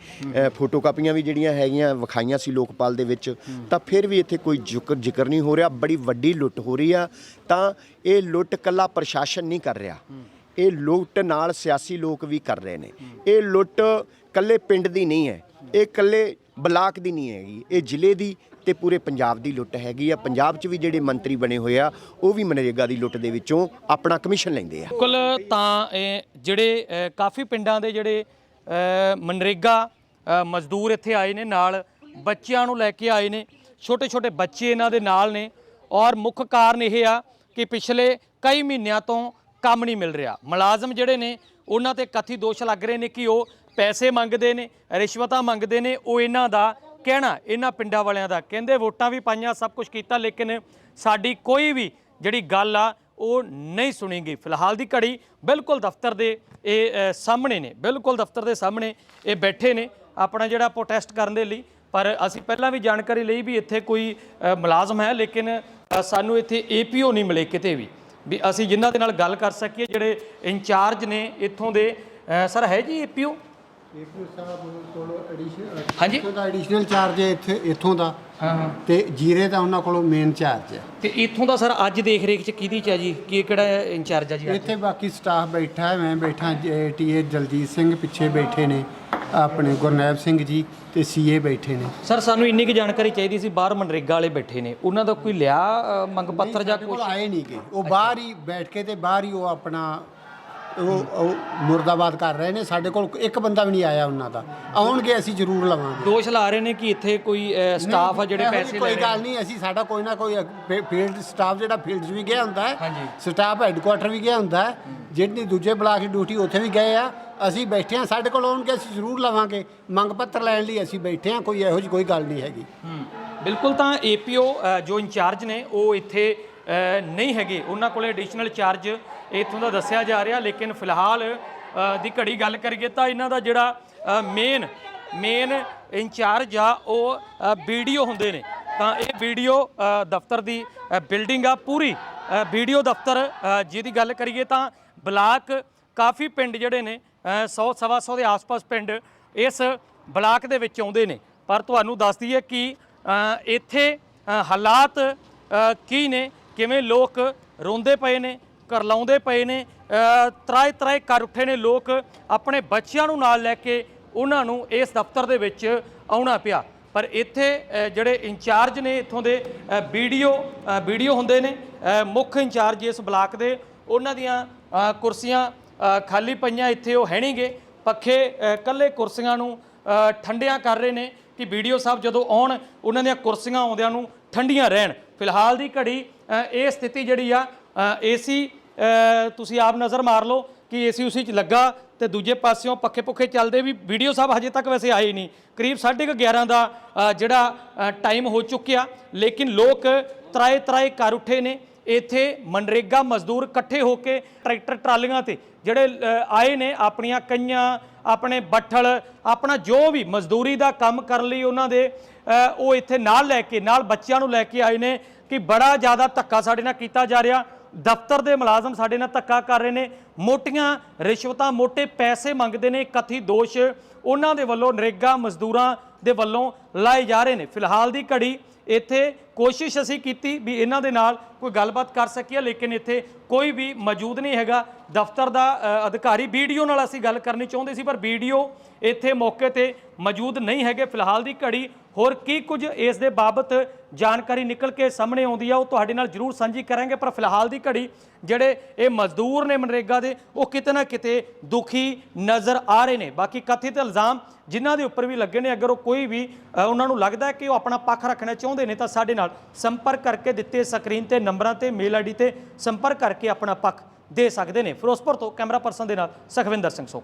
ਫੋਟੋ ਕਾਪੀਆਂ ਵੀ ਜਿਹੜੀਆਂ ਹੈਗੀਆਂ, ਵਿਖਾਈਆਂ ਸੀ ਲੋਕਪਾਲ ਦੇ ਵਿੱਚ। ਤਾਂ ਫਿਰ ਵੀ ਇੱਥੇ ਕੋਈ ਜ਼ਿਕਰ ਜ਼ਿਕਰ ਨਹੀਂ ਹੋ ਰਿਹਾ, ਬੜੀ ਵੱਡੀ ਲੁੱਟ ਹੋ ਰਹੀ ਆ। ਤਾਂ ਇਹ ਲੁੱਟ ਕੱਲਾ ਪ੍ਰਸ਼ਾਸਨ ਨਹੀਂ ਕਰ ਰਿਹਾ। ਇਹ ਲੁੱਟ ਨਾਲ ਸਿਆਸੀ ਲੋਕ ਵੀ ਕਰ ਰਹੇ ਨੇ। ਇਹ ਲੁੱਟ ਕੱਲੇ ਪਿੰਡ ਦੀ ਨਹੀਂ ਹੈ। ਇਹ ਕੱਲੇ ਬਲਾਕ ਦੀ ਨਹੀਂ ਹੈਗੀ, ਇਹ ਜ਼ਿਲ੍ਹੇ ਦੀ ਤੇ ਪੂਰੇ ਪੰਜਾਬ ਦੀ ਲੁੱਟ ਹੈਗੀ ਆ। ਪੰਜਾਬ 'ਚ ਵੀ ਜਿਹੜੇ ਮੰਤਰੀ ਬਣੇ ਹੋਏ ਆ, ਉਹ ਵੀ ਮਨਰੇਗਾ ਦੀ ਲੁੱਟ ਦੇ ਵਿੱਚੋਂ ਆਪਣਾ ਕਮਿਸ਼ਨ ਲੈਂਦੇ ਆ। ਕੁੱਲ ਤਾਂ ਜਿਹੜੇ ਕਾਫੀ ਪਿੰਡਾਂ ਦੇ ਜਿਹੜੇ ਮਨਰੇਗਾ ਮਜ਼ਦੂਰ ਇੱਥੇ ਆਏ ਨੇ ਨਾਲ, ਬੱਚਿਆਂ ਨੂੰ ਲੈ ਕੇ ਆਏ ਨੇ ਛੋਟੇ ਛੋਟੇ ਬੱਚੇ ਇਹਨਾਂ ਦੇ ਨਾਲ ਨੇ, ਔਰ ਮੁੱਖ ਕਾਰਨ ਇਹ ਆ ਕਿ ਪਿਛਲੇ ਕਈ ਮਹੀਨਿਆਂ ਤੋਂ ਕੰਮ ਨਹੀਂ ਮਿਲ ਰਿਹਾ। ਮੁਲਾਜ਼ਮ ਜਿਹੜੇ ਨੇ, ਉਹਨਾਂ ਤੇ ਕਥਿਤ ਦੋਸ਼ ਲੱਗ ਰਹੇ ਨੇ ਕਿ ਉਹ ਪੈਸੇ ਮੰਗਦੇ ਨੇ, ਰਿਸ਼ਵਤਾਂ ਮੰਗਦੇ ਨੇ, ਉਹ ਇਹਨਾਂ ਦਾ ਕਹਿਣਾ, ਇਹਨਾਂ ਪਿੰਡਾਂ ਵਾਲਿਆਂ ਦਾ। ਕਹਿੰਦੇ ਵੋਟਾਂ ਵੀ ਪਾਈਆਂ, ਸਭ ਕੁਝ ਕੀਤਾ, ਲੇਕਿਨ ਸਾਡੀ ਕੋਈ ਵੀ ਜਿਹੜੀ ਗੱਲ ਆ, ਉਹ ਨਹੀਂ ਸੁਣੀ ਗਈ ਫਿਲਹਾਲ ਦੀ ਘੜੀ ਬਿਲਕੁਲ ਦਫ਼ਤਰ ਦੇ, ਇਹ ਸਾਹਮਣੇ ਨੇ, ਬਿਲਕੁਲ ਦਫ਼ਤਰ ਦੇ ਸਾਹਮਣੇ ਇਹ ਬੈਠੇ ਨੇ, ਆਪਣਾ ਜਿਹੜਾ ਪ੍ਰੋਟੈਸਟ ਕਰਨ ਦੇ ਲਈ। ਪਰ ਅਸੀਂ ਪਹਿਲਾਂ ਵੀ ਜਾਣਕਾਰੀ ਲਈ ਵੀ ਇੱਥੇ ਕੋਈ ਮੁਲਾਜ਼ਮ ਹੈ, ਲੇਕਿਨ ਸਾਨੂੰ ਇੱਥੇ ਏਪੀਓ ਨਹੀਂ ਮਿਲੇ ਕਿਤੇ ਵੀ। ਵੀ ਅਸੀਂ ਜਿਨ੍ਹਾਂ ਦੇ ਨਾਲ ਗੱਲ ਕਰ ਸਕੀਏ, ਜਿਹੜੇ ਇੰਚਾਰਜ ਨੇ ਇੱਥੋਂ ਦੇ ਸਰ, ਹੈ ਜੀ ਏਪੀਓ ਏਪੀਓ ਸਾਹਿਬ ਕੋਲ ਐਡੀਸ਼ਨਲ ਹਾਂਜੀ। ਇੱਥੋਂ ਦਾ ਐਡੀਸ਼ਨਲ ਚਾਰਜ ਹੈ ਇੱਥੇ ਇੱਥੋਂ ਦਾ। ਹਾਂ ਹਾਂ। ਤੇ ਜੀਰੇ ਦਾ ਉਹਨਾਂ ਕੋਲੋਂ ਮੇਨ ਚਾਰਜ ਹੈ। ਤੇ ਇੱਥੋਂ ਦਾ ਸਰ ਅੱਜ ਦੇਖ ਰੇਖ ਚ ਕਿਹਦੀ ਚ ਹੈ ਜੀ? ਕੀ ਕਿਹੜਾ ਇੰਚਾਰਜ ਹੈ ਜੀ ਅੱਜ? ਇੱਥੇ ਬਾਕੀ ਸਟਾਫ ਬੈਠਾ ਹੈ ਮੈਂ ਬੈਠਾ ਟੀਏ ਦਲਜੀਤ ਸਿੰਘ ਪਿੱਛੇ ਬੈਠੇ ਨੇ ਆਪਣੇ ਗੁਰਨੈਬ ਸਿੰਘ ਜੀ ਤੇ ਸੀਏ ਬੈਠੇ ਨੇ। ਸਰ ਸਾਨੂੰ ਇੰਨੀ ਕੁ ਜਾਣਕਾਰੀ ਚਾਹੀਦੀ ਸੀ ਬਾਹਰ ਮਨਰੇਗਾ ਵਾਲੇ ਬੈਠੇ ਨੇ। ਉਹਨਾਂ ਦਾ ਕੋਈ ਲਿਆ ਅ, ਮੰਗ ਪੱਤਰ ਜਾਂ ਸਾਡੇ ਕੁਝ ਕੋਲ ਆਏ ਨਹੀਂ ਗਏ ਉਹ ਬਾਹਰ ਹੀ ਬੈਠ ਕੇ ਤੇ ਬਾਹਰ ਹੀ ਉਹ ਆਪਣਾ ਉਹ ਉਹ ਮੁਰਦਾਬਾਦ ਕਰ ਰਹੇ ਨੇ ਸਾਡੇ ਕੋਲ ਇੱਕ ਬੰਦਾ ਵੀ ਨਹੀਂ ਆਇਆ ਉਹਨਾਂ ਦਾ। ਆਉਣਗੇ ਅਸੀਂ ਜ਼ਰੂਰ ਲਵਾਂਗੇ। ਦੋਸ਼ ਲਾ ਰਹੇ ਨੇ ਕਿ ਇੱਥੇ ਕੋਈ ਸਟਾਫ ਆ ਜਿਹੜੇ ਪੈਸੇ ਲੈ ਕੋਈ ਗੱਲ ਨਹੀਂ ਅਸੀਂ ਸਾਡਾ ਕੋਈ ਨਾ ਕੋਈ ਫੀਲਡ ਸਟਾਫ ਜਿਹੜਾ ਫੀਲਡ 'ਚ ਵੀ ਗਿਆ ਹੁੰਦਾ ਹੈ। ਸਟਾਫ ਹੈੱਡਕੁਆਟਰ ਵੀ ਗਿਆ ਹੁੰਦਾ ਹੈ ਜਿਹੜੀ ਦੂਜੇ ਬਲਾਕ ਦੀ ਡਿਊਟੀ ਉੱਥੇ ਵੀ ਗਏ ਆ ਅਸੀਂ ਬੈਠੇ ਆ ਸਾਡੇ ਕੋਲ ਆਉਣਗੇ ਅਸੀਂ ਜ਼ਰੂਰ ਲਵਾਂਗੇ। ਮੰਗ ਪੱਤਰ ਲੈਣ ਲਈ ਅਸੀਂ ਬੈਠੇ ਆ ਕੋਈ ਇਹੋ ਜਿਹੀ ਕੋਈ ਗੱਲ ਨਹੀਂ ਹੈਗੀ। ਬਿਲਕੁਲ ਤਾਂ ਏਪੀਓ ਜੋ ਇੰਚਾਰਜ ਨੇ ਉਹ ਇੱਥੇ ਨਹੀਂ ਹੈਗੇ। ਉਹਨਾਂ ਕੋਲੇ ਐਡੀਸ਼ਨਲ ਚਾਰਜ ਇੱਥੋਂ ਦਾ ਦੱਸਿਆ ਜਾ ਰਿਹਾ, ਲੇਕਿਨ ਫਿਲਹਾਲ ਦੀ ਘੜੀ ਗੱਲ ਕਰੀਏ ਤਾਂ ਇਹਨਾਂ ਦਾ ਜਿਹੜਾ ਮੇਨ ਮੇਨ ਇੰਚਾਰਜ ਆ, ਉਹ ਵੀਡੀਓ ਹੁੰਦੇ ਨੇ। ਤਾਂ ਇਹ ਵੀਡੀਓ ਦਫ਼ਤਰ ਦੀ ਬਿਲਡਿੰਗ ਆ, ਪੂਰੀ ਵੀਡੀਓ ਦਫ਼ਤਰ ਜਿਹਦੀ ਗੱਲ ਕਰੀਏ ਤਾਂ ਬਲਾਕ ਕਾਫੀ ਪਿੰਡ ਜਿਹੜੇ ਨੇ 100 ਸਵਾ 100 ਦੇ ਆਸ-ਪਾਸ ਪਿੰਡ ਇਸ ਬਲਾਕ ਦੇ ਵਿੱਚ ਆਉਂਦੇ ਨੇ। ਪਰ ਤੁਹਾਨੂੰ ਦੱਸ ਦਈਏ ਕਿ ਇੱਥੇ ਹਾਲਾਤ ਕੀ ਨੇ, ਕਿਵੇਂ ਲੋਕ ਰੋਂਦੇ ਪਏ ਨੇ ਕਰਲਾਉਂਦੇ ਪਏ ਨੇ ਤਰਾਏ ਤਰਾਏ ਕਰ ਉੱਠੇ ਨੇ ਲੋਕ ਆਪਣੇ ਬੱਚਿਆਂ ਨੂੰ ਨਾਲ ਲੈ ਕੇ ਉਹਨਾਂ ਨੂੰ ਇਸ ਦਫ਼ਤਰ ਦੇ ਵਿੱਚ ਆਉਣਾ ਪਿਆ। ਪਰ ਇੱਥੇ ਜਿਹੜੇ ਇੰਚਾਰਜ ਨੇ ਇੱਥੋਂ ਦੇ ਵੀਡੀਓ ਵੀਡੀਓ ਹੁੰਦੇ ਨੇ ਮੁੱਖ ਇੰਚਾਰਜ ਇਸ ਬਲਾਕ ਦੇ ਉਹਨਾਂ ਦੀਆਂ ਕੁਰਸੀਆਂ ਖਾਲੀ ਪਈਆਂ ਇੱਥੇ ਉਹ ਹੈ ਨਹੀਂਗੇ ਪੱਖੇ ਅ, ਕੱਲੇ ਕੁਰਸੀਆਂ ਨੂੰ ਅ, ਠੰਡਿਆਂ ਕਰ ਰਹੇ ਨੇ ਕਿ ਵੀਡੀਓ ਸਾਹਿਬ ਜਦੋਂ ਆਉਣ ਉਹਨਾਂ ਦੀਆਂ ਕੁਰਸੀਆਂ ਆਉਂਦਿਆਂ ਨੂੰ ਠੰਡੀਆਂ ਰਹਿਣ। ਫਿਲਹਾਲ ਦੀ ਘੜੀ ਇਹ ਸਥਿਤੀ ਜਿਹੜੀ ਆ ਏਸੀ ਤੁਸੀਂ ਆਪ ਨਜ਼ਰ ਮਾਰ ਲਓ ਕਿ ਏਸੀ ਉਸੀ ਚ ਲੱਗਾ ਤੇ ਦੂਜੇ ਪਾਸਿਓਂ ਪੱਖੇ ਪੁੱਖੇ ਚੱਲਦੇ ਵੀ ਵੀਡੀਓ ਸਾਹਿਬ ਹਜੇ ਤੱਕ ਵੈਸੇ ਆਏ ਨਹੀਂ। ਕਰੀਬ 11:30 ਦਾ ਜਿਹੜਾ ਟਾਈਮ ਹੋ ਚੁੱਕਿਆ, ਲੇਕਿਨ ਲੋਕ ਤਰਾਏ ਤਰਾਏ ਕਰ ਉੱਠੇ ਨੇ। ਇੱਥੇ ਮਨਰੇਗਾ ਮਜ਼ਦੂਰ ਇਕੱਠੇ ਹੋ ਕੇ ਟਰੈਕਟਰ ਟਰਾਲੀਆਂ ਤੇ ਜਿਹੜੇ ਆਏ ਨੇ ਆਪਣੀਆਂ ਕਈਆਂ, ਆਪਣੇ ਬੱਠਲ, ਆਪਣਾ ਜੋ ਵੀ ਮਜ਼ਦੂਰੀ ਦਾ ਕੰਮ ਕਰਨ ਲਈ ਉਹਨਾਂ ਦੇ ਉਹ ਇੱਥੇ ਨਾਲ ਲੈ ਕੇ, ਨਾਲ ਬੱਚਿਆਂ ਨੂੰ ਲੈ ਕੇ ਆਏ ਨੇ ਕਿ ਬੜਾ ਜ਼ਿਆਦਾ ਧੱਕਾ ਸਾਡੇ ਨਾਲ ਕੀਤਾ ਜਾ ਰਿਹਾ। ਦਫ਼ਤਰ ਦੇ ਮੁਲਾਜ਼ਮ ਸਾਡੇ ਨਾਲ ਧੱਕਾ ਕਰ ਰਹੇ ਨੇ। ਮੋਟੀਆਂ ਰਿਸ਼ਵਤਾਂ ਮੋٹے ਪੈਸੇ ਮੰਗਦੇ ਨੇ, ਕਥਿਤ ਦੋਸ਼ ਉਹਨਾਂ ਦੇ ਵੱਲੋਂ ਨਰੇਗਾ ਮਜ਼ਦੂਰਾਂ ਦੇ ਵੱਲੋਂ ਲਾਏ ਜਾ ਰਹੇ ਨੇ। ਫਿਲਹਾਲ ਦੀ ਘੜੀ ਇੱਥੇ ਕੋਸ਼ਿਸ਼ ਅਸੀਂ ਕੀਤੀ ਵੀ ਇਹਨਾਂ ਦੇ ਨਾਲ ਕੋਈ ਗੱਲਬਾਤ ਕਰ ਸਕੀਏ, ਲੇਕਿਨ ਇੱਥੇ ਕੋਈ ਵੀ ਮੌਜੂਦ ਨਹੀਂ ਹੈਗਾ। ਦਫ਼ਤਰ ਦਾ ਅਧਿਕਾਰੀ ਵੀਡੀਓ ਨਾਲ ਅਸੀਂ ਗੱਲ ਕਰਨੀ ਚਾਹੁੰਦੇ ਸੀ, ਪਰ ਵੀਡੀਓ ਇੱਥੇ ਮੌਕੇ ਤੇ ਮੌਜੂਦ ਨਹੀਂ ਹੈਗੇ। ਫਿਲਹਾਲ ਦੀ ਘੜੀ ਹੋਰ ਕੀ ਕੁਝ ਇਸ ਦੇ ਬਾਬਤ ਜਾਣਕਾਰੀ ਨਿਕਲ ਕੇ ਸਾਹਮਣੇ ਆਉਂਦੀ ਆ, ਉਹ ਤੁਹਾਡੇ ਨਾਲ ਜ਼ਰੂਰ ਸਾਂਝੀ ਕਰਾਂਗੇ, ਪਰ ਫਿਲਹਾਲ ਦੀ ਘੜੀ ਜਿਹੜੇ ਇਹ ਮਜ਼ਦੂਰ ਨੇ ਮਨਰੇਗਾ ਦੇ, ਉਹ ਕਿਤੇ ਨਾ ਕਿਤੇ ਦੁਖੀ ਨਜ਼ਰ ਆ ਰਹੇ ਨੇ। ਬਾਕੀ ਕਥਿਤ ਇਲਜ਼ਾਮ ਜਿਨ੍ਹਾਂ ਦੇ ਉੱਪਰ ਵੀ ਲੱਗੇ ਨੇ, ਅਗਰ ਉਹ ਕੋਈ ਵੀ ਉਹਨਾਂ ਨੂੰ ਲੱਗਦਾ ਕਿ ਉਹ ਆਪਣਾ ਪੱਖ ਰੱਖਣਾ ਚਾਹੁੰਦੇ ਨੇ, ਤਾਂ ਸਾਡੇ ਨਾਲ ਸੰਪਰਕ ਕਰਕੇ ਦਿੱਤੇ ਸਕਰੀਨ ਤੇ, ਨੰਬਰਾਂ ਤੇ, ਮੇਲ ਆਈਡੀ ਤੇ ਸੰਪਰਕ ਕਰਕੇ ਆਪਣਾ ਪੱਖ ਦੇ ਸਕਦੇ ਨੇ। ਫਿਰੋਜ਼ਪੁਰ ਤੋਂ ਕੈਮਰਾ ਪਰਸਨ ਦੇ ਨਾਲ ਸਖਵਿੰਦਰ ਸਿੰਘ ਸੋ